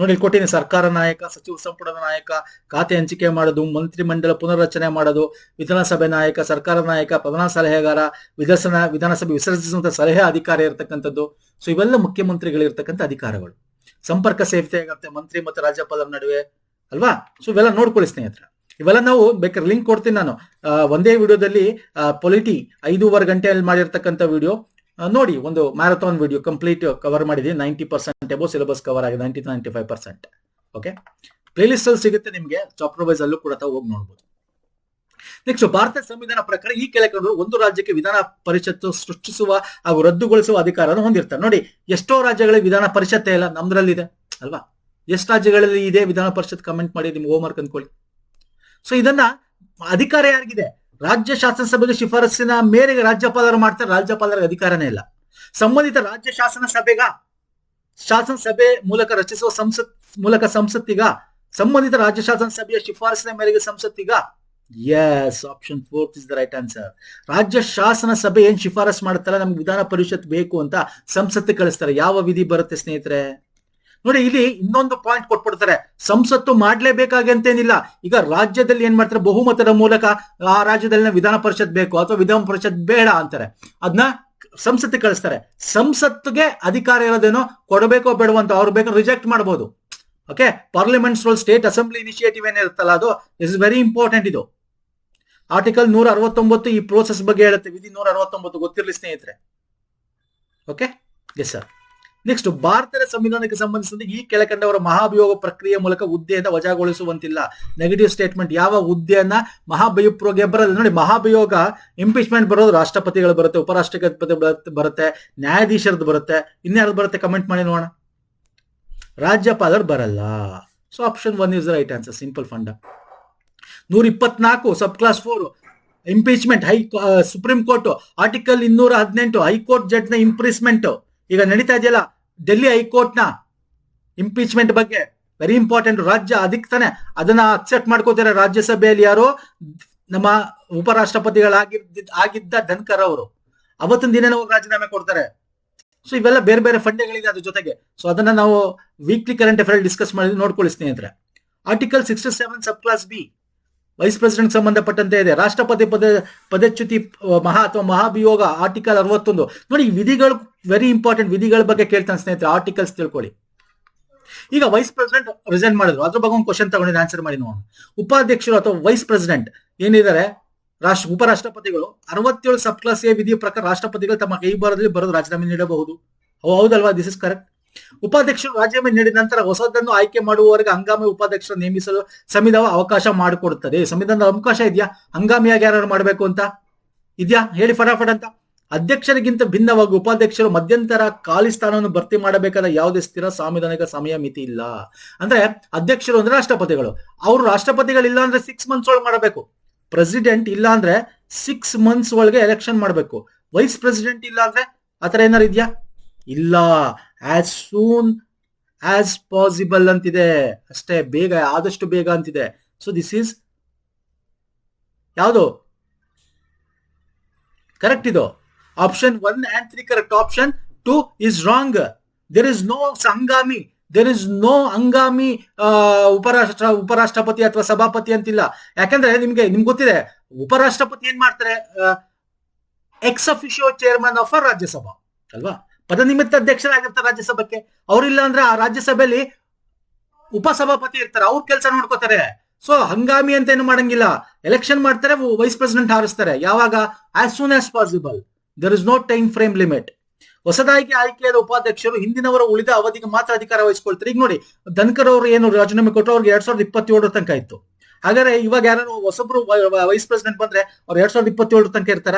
ನೋಡಿ, ಕೊಟ್ಟಿನಿ ಸರ್ಕಾರ ನಾಯಕ, ಸಚಿವ ಸಂಪುಟದ ನಾಯಕ, ಖಾತೆ ಹಂಚಿಕೆ ಮಾಡೋದು ಮಂತ್ರಿಮಂಡಲ ಪುನರ್ರಚನೆ ಮಾಡೋದು, ವಿಧಾನಸಭೆ ನಾಯಕ, ಸರ್ಕಾರ ನಾಯಕ, ಪ್ರಧಾನ ಸಲಹೆಗಾರ ವಿಧಾನ ವಿಧಾನಸಭೆ ವಿಸರ್ಜಿಸುವಂತಹ ಸಲಹೆ ಅಧಿಕಾರ ಇರತಕ್ಕಂಥದ್ದು. ಸೊ ಇವೆಲ್ಲ ಮುಖ್ಯಮಂತ್ರಿಗಳಿರ್ತಕ್ಕಂಥ ಅಧಿಕಾರಗಳು. ಸಂಪರ್ಕ ಸೇಫ್ಟಿ ಆಗುತ್ತೆ ಮಂತ್ರಿ ಮತ್ತು ರಾಜ್ಯಪಾಲರ ನಡುವೆ, ಅಲ್ವಾ? ಸೊ ಇವೆಲ್ಲ ನೋಡ್ಕೊಳ್ಳಿ ಸ್ನೇಹಿತರ. ಇವೆಲ್ಲ ನಾವು ಬೇಕಾದ್ರೆ ಲಿಂಕ್ ಕೊಡ್ತೀನಿ ನಾನು. ಒಂದೇ ವಿಡಿಯೋದಲ್ಲಿ ಪೊಲಿಟಿ ಐದೂವರೆ ಗಂಟೆಯಲ್ಲಿ ಮಾಡಿರ್ತಕ್ಕಂಥ ವಿಡಿಯೋ. ನೋಡಿ, ಒಂದು ಮ್ಯಾರಥಾನ್ ವಿಡಿಯೋ ಕಂಪ್ಲೀಟ್ ಕವರ್ ಮಾಡಿದೀನಿ ninety percent above syllabus cover ಆಗಿದೆ. Ninety ninety five percent okay playlist ಅಲ್ಲಿ ಸಿಗುತ್ತೆ ನಿಮಗೆ. ಚಾಪ್ಟರ್ ವೈಸ್ ಅಲ್ಲೂ ಕೂಡ ಹೋಗಿ ನೋಡ್ಬೋದು. ನೆಕ್ಸ್ಟ್ ಭಾರತ ಸಂವಿಧಾನ ಪ್ರಕಾರ ಈ ಕೆಳಕಂಡು ಒಂದು ರಾಜ್ಯಕ್ಕೆ ವಿಧಾನ ಪರಿಷತ್ತು ಸೃಷ್ಟಿಸುವ ಹಾಗೂ ರದ್ದುಗೊಳಿಸುವ ಅಧಿಕಾರವನ್ನು ಹೊಂದಿರ್ತಾರೆ. ನೋಡಿ, ಎಷ್ಟೋ ರಾಜ್ಯಗಳಿಗೆ ವಿಧಾನ ಪರಿಷತ್ತೇ ಇಲ್ಲ. ನಮ್ದ್ರಲ್ಲಿದೆ. ಅಲ್ವಾ? ಎಷ್ಟು ರಾಜ್ಯಗಳಲ್ಲಿ ಇದೆ ವಿಧಾನ ಪರಿಷತ್ ಕಮೆಂಟ್ ಮಾಡಿ ನಿಮ್ಗೆ ಹೋಮ್ ವರ್ಕ್ ಅಂದ್ಕೊಳ್ಳಿ. ಸೊ ಇದನ್ನ ಅಧಿಕಾರ ಯಾರಿಗಿದೆ? ರಾಜ್ಯ ಶಾಸನಸಭೆಗೆ ಶಿಫಾರಸ್ಸಿನ ಮೇರೆಗೆ ರಾಜ್ಯಪಾಲರು ಮಾಡ್ತಾರೆ ರಾಜ್ಯಪಾಲರ ಅಧಿಕಾರನೇ ಇಲ್ಲ. ಸಂಬಂಧಿತ ರಾಜ್ಯ ಶಾಸನ ಸಭೆಗ ಶಾಸನ ಸಭೆ ಮೂಲಕ ರಚಿಸುವ ಸಂಸತ್, ಮೂಲಕ ಸಂಸತ್ತಿಗ, ಸಂಬಂಧಿತ ರಾಜ್ಯ ಶಾಸನ ಸಭೆಯ ಶಿಫಾರಸಿನ ಮೇರೆಗೆ ಸಂಸತ್ತಿಗ yes option fourth is the right answer ರಾಜ್ಯ ಶಾಸನ ಸಭೆ ಏನ್ ಶಿಫಾರಸ್ ಮಾಡ್ತಾರೆ ನಮ್ಗೆ ವಿಧಾನ ಪರಿಷತ್ ಬೇಕು ಅಂತ ಸಂಸತ್ತಿಗೆ ಕಳಿಸ್ತಾರೆ. ಯಾವ ವಿಧಿ ಬರುತ್ತೆ ಸ್ನೇಹಿತರೆ? ನೋಡಿ, ಇಲ್ಲಿ ಇನ್ನೊಂದು ಪಾಯಿಂಟ್ ಕೊಟ್ಬಿಡ್ತಾರೆ. ಸಂಸತ್ತು ಮಾಡ್ಲೇಬೇಕಾಗಿ ಅಂತೇನಿಲ್ಲ ಈಗ ರಾಜ್ಯದಲ್ಲಿ ಏನ್ ಮಾಡ್ತಾರೆ? ಬಹುಮತದ ಮೂಲಕ ಆ ರಾಜ್ಯದಲ್ಲಿನ ವಿಧಾನ ಪರಿಷತ್ ಬೇಕು ಅಥವಾ ವಿಧಾನ ಪರಿಷತ್ ಬೇಡ ಅಂತಾರೆ. ಅದನ್ನ ಸಂಸತ್ತು ಕಳಿಸ್ತಾರೆ. ಸಂಸತ್ತಿಗೆ ಅಧಿಕಾರ ಇರೋದೇನೋ ಕೊಡಬೇಕೋ ಬೇಡವಂತ ಅವ್ರು ಬೇಕಾದ್ರೆ ರಿಜೆಕ್ಟ್ ಮಾಡಬಹುದು okay parliament's role state assembly initiative ಏನಿರುತ್ತಲ್ಲ ಅದು? ಇಸ್ ವೆರಿ ಇಂಪಾರ್ಟೆಂಟ್ ಇದು. ಆರ್ಟಿಕಲ್ ನೂರ ಅರವತ್ತೊಂಬತ್ತು ಈ ಪ್ರೋಸೆಸ್ ಬಗ್ಗೆ ಹೇಳುತ್ತೆ. ವಿಧಿ ನೂರ ಅರವತ್ತೊಂಬತ್ತು ಗೊತ್ತಿರಲಿ ಸ್ನೇಹಿತರೆ. ಓಕೆ ಎಸ್ ಸರ್ ನೆಕ್ಸ್ಟ್ ಭಾರತದ ಸಂವಿಧಾನಕ್ಕೆ ಸಂಬಂಧಿಸಿದಂತೆ ಈ ಕೆಳಕಂಡವರ ಮಹಾಭಿಯೋಗ ಪ್ರಕ್ರಿಯೆ ಮೂಲಕ ಹುದ್ದೆಯಿಂದ ವಜಾಗೊಳಿಸುವಂತಿಲ್ಲ. ನೆಗೆಟಿವ್ ಸ್ಟೇಟ್ಮೆಂಟ್ ಯಾವ ಹುದ್ದೆಯನ್ನ ಮಹಾಭಿಯೋಗ ಬರಲ್ಲ. ನೋಡಿ, ಮಹಾಭಿಯೋಗ ಇಂಪೀಚ್ಮೆಂಟ್ ಬರೋದು ರಾಷ್ಟ್ರಪತಿಗಳು ಬರುತ್ತೆ, ಉಪರಾಷ್ಟ್ರಪತಿ ಬರುತ್ತೆ- ನ್ಯಾಯಾಧೀಶರದ್ದು ಬರುತ್ತೆ. ಇನ್ಯಾರದ್ದು ಬರುತ್ತೆ ಕಮೆಂಟ್ ಮಾಡಿ ನೋಡೋಣ. ರಾಜ್ಯಪಾಲರು ಬರಲ್ಲ. So option one is right answer simple funda ನೂರ ಇಪ್ಪತ್ನಾಲ್ಕು sub clause four impeachment high supreme court article ಇನ್ನೂರ ಹದಿನೆಂಟು. ಹೈಕೋರ್ಟ್ ಜಡ್ಜ್ನ ಇಂಪ್ರೀಸ್ಮೆಂಟ್ ಈಗ ನಡೀತಾ ಇದೆಯಲ್ಲ ಡೆಲ್ಲಿ ಹೈಕೋರ್ಟ್ನ ಇಂಪೀಚ್ಮೆಂಟ್ ಬಗ್ಗೆ ವೆರಿ ಇಂಪಾರ್ಟೆಂಟ್ ರಾಜ್ಯ ಅದಕ್ಕೆ ತಾನೆ ಅದನ್ನ ಅಕ್ಸೆಪ್ಟ್ ಮಾಡ್ಕೋತಾರೆ ರಾಜ್ಯಸಭೆಯಲ್ಲಿ ಯಾರು, ನಮ್ಮ ಉಪರಾಷ್ಟ್ರಪತಿಗಳಾಗಿದ್ದ, ಆಗಿದ್ದ ಧನ್ಕರ್ ಅವರು. ಅವತ್ತಿನ ದಿನ ರಾಜೀನಾಮೆ ಕೊಡ್ತಾರೆ. ಸೊ ಇವೆಲ್ಲ ಬೇರೆ ಬೇರೆ ಫಂಡ್ಗಳಿದೆ ಅದ್ರ ಜೊತೆಗೆ. ಸೊ ಅದನ್ನ ನಾವು ವೀಕ್ಲಿ ಕರೆಂಟ್ ಅಫೇರ್ ಡಿಸ್ಕಸ್ ಮಾಡಿ, ನೋಡ್ಕೊಳ್ಳಿ ಸ್ನೇಹಿತರೆ. Article sixty seven sub clause B vice president ಸಂಬಂಧಪಟ್ಟಂತೆ ಇದೆ. ರಾಷ್ಟ್ರಪತಿ ಪದ, ಪದಚ್ಯುತಿ ಮಹಾ ಅಥವಾ ಮಹಾಭಿಯೋಗ ಆರ್ಟಿಕಲ್ ಅರವತ್ತೊಂದು. ನೋಡಿ ವಿಧಿಗಳು ವೆರಿ ಇಂಪಾರ್ಟೆಂಟ್ ವಿಧಿಗಳ ಬಗ್ಗೆ ಕೇಳ್ತಾನೆ ಸ್ನೇಹಿತರೆ. ಆರ್ಟಿಕಲ್ಸ್ ತಿಳ್ಕೊಳ್ಳಿ. ಈಗ ವೈಸ್ ಪ್ರೆಸಿಡೆಂಟ್ ರಿಸೈನ್ ಮಾಡಿದ್ರು. ಅದ್ರ ಬಗ್ಗೆ ಒಂದು ಕ್ವಶನ್ ತಗೊಂಡಿದ್ದೆ ಆನ್ಸರ್ ಮಾಡಿ ನೋಡೋಣ. ಉಪಾಧ್ಯಕ್ಷರು ಅಥವಾ ವೈಸ್ ಪ್ರೆಸಿಡೆಂಟ್ ಏನಿದ್ದಾರೆ? ರಾಷ್ಟ್ರ, ಉಪರಾಷ್ಟ್ರಪತಿಗಳು. ಅರವತ್ತೇಳು ಸಬ್ ಕ್ಲಾಸ್ ಎ ವಿಧಿಯ ಪ್ರಕಾರ ರಾಷ್ಟ್ರಪತಿಗಳು ತಮ್ಮ ಕೈ ಬಾರದಲ್ಲಿ ಬರೋದು ರಾಜೀನಾಮೆ ನೀಡಬಹುದು. ಹೌದಲ್ವಾ? ದಿಸ್ ಇಸ್ ಕರೆಕ್ಟ್ ಉಪಾಧ್ಯಕ್ಷರು ರಾಜೀನಾಮೆ ನೀಡಿದ ನಂತರ ಹೊಸದನ್ನು ಆಯ್ಕೆ ಮಾಡುವವರೆಗೆ ಹಂಗಾಮಿ ಉಪಾಧ್ಯಕ್ಷರು ನೇಮಿಸಲು ಸಂವಿಧಾನ ಅವಕಾಶ ಮಾಡಿಕೊಡುತ್ತದೆ. ಸಂವಿಧಾನದ ಅವಕಾಶ ಇದೆಯಾ? ಹಂಗಾಮಿಯಾಗಿ ಯಾರು ಮಾಡಬೇಕು ಅಂತ? ಇದೆಯಾ? ಹೇಳಿ ಫಟಾಫಟ್ ಅಂತ. ಅಧ್ಯಕ್ಷರಿಗಿಂತ ಭಿನ್ನವಾಗಿ ಉಪಾಧ್ಯಕ್ಷರು ಮಧ್ಯಂತರ ಖಾಲಿ ಸ್ಥಾನವನ್ನು ಭರ್ತಿ ಮಾಡಬೇಕಾದ ಯಾವುದೇ ಸ್ಥಿರ ಸಾಂವಿಧಾನಿಕ ಸಮಯ ಮಿತಿ ಇಲ್ಲ. ಅಂದ್ರೆ ಅಧ್ಯಕ್ಷರು ಅಂದ್ರೆ ರಾಷ್ಟ್ರಪತಿಗಳು. ಅವರು ರಾಷ್ಟ್ರಪತಿಗಳಿಲ್ಲ ಅಂದ್ರೆ ಸಿಕ್ಸ್ ಮಂತ್ಸ್ ಒಳಗೆ ಮಾಡಬೇಕು. ಪ್ರೆಸಿಡೆಂಟ್ ಇಲ್ಲ ಅಂದ್ರೆ ಸಿಕ್ಸ್ ಮಂತ್ಸ್ ಒಳಗೆ ಎಲೆಕ್ಷನ್ ಮಾಡಬೇಕು. ವೈಸ್ ಪ್ರೆಸಿಡೆಂಟ್ ಇಲ್ಲ ಅಂದ್ರೆ ಆತರ ಏನಾರು ಇದೆಯಾ? ಇಲ್ಲ. ಆಸ್ ಸೂನ್ ಆಸ್ ಪಾಸಿಬಲ್ ಅಂತಿದೆ. ಅಷ್ಟೇ, ಬೇಗ, ಆದಷ್ಟು ಬೇಗ ಅಂತಿದೆ. ಸೊ ದಿಸ್ ಈಸ್ ಯಾವುದು? ಕರೆಕ್ಟ್ ಇದು. Option one and three correct option two is wrong there is no ಹಂಗಾಮಿ ದೇರ್ ಇಸ್ ನೋ ಹಂಗಾಮಿ ಉಪರಾಷ್ಟ್ರ ಉಪರಾಷ್ಟ್ರಪತಿ ಅಥವಾ ಸಭಾಪತಿ ಅಂತಿಲ್ಲ. ಯಾಕಂದ್ರೆ ನಿಮ್ಗೆ ನಿಮ್ಗೆ ಗೊತ್ತಿದೆ, ಉಪರಾಷ್ಟ್ರಪತಿ ಏನ್ ಮಾಡ್ತಾರೆ? Ex officio chairman of a Rajya Sabha ಅಲ್ವಾ? ಪದನಿಮಿತ್ತ ಅಧ್ಯಕ್ಷರಾಗಿರ್ತಾರೆ ರಾಜ್ಯಸಭೆಗೆ. ಅವರಿಲ್ಲ ಅಂದ್ರೆ ಆ ರಾಜ್ಯಸಭೆಯಲ್ಲಿ ಉಪಸಭಾಪತಿ ಇರ್ತಾರೆ, ಅವ್ರ ಕೆಲಸ ನೋಡ್ಕೋತಾರೆ. ಸೊ ಹಂಗಾಮಿ ಅಂತ ಏನು ಮಾಡಂಗಿಲ್ಲ. ಎಲೆಕ್ಷನ್ ಮಾಡ್ತಾರೆ ವೈಸ್ ಪ್ರೆಸಿಡೆಂಟ್ ಹಾರಿಸ್ತಾರೆ. ಯಾವಾಗ? As soon as possible there is no time frame limit ಹೊಸದಾಗಿ ಆಯ್ಕೆಯಾದ ಉಪಾಧ್ಯಕ್ಷರು ಹಿಂದಿನವರ ಉಳಿದ ಅವಧಿಗೆ ಮಾತ್ರ ಅಧಿಕಾರ ವಹಿಸ್ಕೊಳ್ತಾರೆ. ಈಗ ನೋಡಿ, ಧನ್ಕರ್ ಅವರು ಏನು ರಾಜೀನಾಮೆ ಕೊಟ್ಟರು, ಅವ್ರಿಗೆ ಎರಡ್ ಸಾವಿರದ ಇಪ್ಪತ್ತೇಳರ ತನಕ ಇತ್ತು. ಹಾಗಾದ್ರೆ ಇವಾಗ ಯಾರು ಹೊಸಬ್ರು ವೈಸ್ ಪ್ರೆಸಿಡೆಂಟ್ ಬಂದ್ರೆ ಅವ್ರು ಎರಡ್ ಸಾವಿರದ ಇಪ್ಪತ್ತೇಳರ ತನಕ ಇರ್ತಾರ?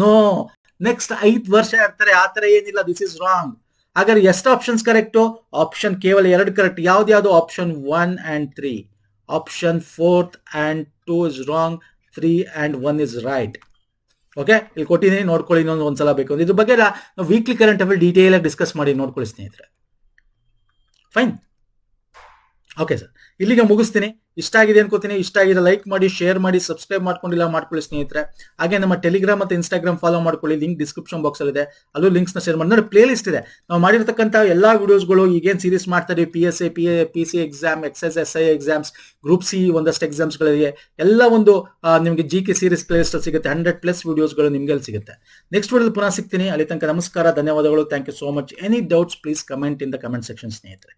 ನೋ ನೆಕ್ಸ್ಟ್ ಐದ್ ವರ್ಷ ಇರ್ತಾರೆ ಆತರ ಏನಿಲ್ಲ ದಿಸ್ ಇಸ್ ರಾಂಗ್ ಹಾಗಾದ್ರೆ ಎಷ್ಟು ಆಪ್ಷನ್ಸ್ ಕರೆಕ್ಟ್ ಆಪ್ಷನ್ ಕೇವಲ ಎರಡು ಕರೆಕ್ಟ್ ಯಾವ್ದು option one and three option fourth and two is wrong three and one is right okay ಇಲ್ಲಿ ಕೊಟ್ಟಿದ್ದೀನಿ, ನೋಡ್ಕೊಳ್ಳಿ, ಇನ್ನೊಂದು ಒಂದ್ಸಲ ಬೇಕು ಇದ್ರ ಬಗ್ಗೆ ನಾವು ವೀಕ್ಲಿ ಕರೆಂಟ್ ಅಫೇರ್ ಡೀಟೇಲ್ ಆಗಿ ಡಿಸ್ಕಸ್ ಮಾಡಿ, ನೋಡ್ಕೊಳ್ಳಿ ಸ್ನೇಹಿತರೆ. ಫೈನ್ ಓಕೆ ಸರ್ ಇಲ್ಲಿಗೆ ಮುಗಿಸ್ತೀನಿ. ಇಷ್ಟ ಆಗಿದೆ ಅನ್ಕೋತೀನಿ. ಇಷ್ಟ ಆಗಿದೆ ಲೈಕ್ ಮಾಡಿ ಶೇರ್ ಮಾಡಿ ಸಬ್ಸ್ಕ್ರೈಬ್ ಮಾಡ್ಕೊಂಡಿಲ್ಲ ಮಾಡ್ಕೊಳ್ಳಿ ಸ್ನೇಹಿತರೆ. ಹಾಗೆ ನಮ್ಮ ಟೆಲಿಗ್ರಾಮ್ ಮತ್ತು ಇನ್ಸ್ಟಾಗ್ರಾಮ್ ಫಾಲೋ ಮಾಡ್ಕೊಳ್ಳಿ. ಲಿಂಕ್ ಡಿಸ್ಕ್ರಿಪ್ಷನ್ ಬಾಕ್ಸ್ ಅಲ್ಲಿ ಇದೆ ಅಲ್ಲೂ ಲಿಂಕ್ಸ್ನ ಶೇರ್ ಮಾಡಿ. ನೋಡಿ ಪ್ಲೇ ಲಿಸ್ಟ್ ಇದೆ. ನಾವು ಮಾಡಿರ್ತಕ್ಕಂಥ ಎಲ್ಲಾ ವಿಡಿಯೋಸ್ಗಳು ಈಗೇನು ಸೀರೀಸ್ ಮಾಡ್ತಾ ಇದೀವಿ. P S A P A P C exam X S I exams group C ಒಂದಷ್ಟು ಎಕ್ಸಾಮ್ಸ್ಗಳಿಗೆ ಎಲ್ಲ ಒಂದು ನಿಮಗೆ G K series playlist ಸಿಗುತ್ತೆ. ಹಂಡ್ರೆಡ್ ಪ್ಲಸ್ ವಿಡಿಯೋಸ್ಗಳು ನಿಮಗೆ ಅಲ್ಲಿ ಸಿಗುತ್ತೆ. ನೆಕ್ಸ್ಟ್ ವಿಡಿಯೋದಲ್ಲಿ ಪುನಃ ಸಿಗ್ತೀನಿ. ಅಲ್ಲಿ ತನಕ ನಮಸ್ಕಾರ, ಧನ್ಯವಾದಗಳು. Thank you so much any doubts please comment in the comment section ಸ್ನೇಹಿತರೆ.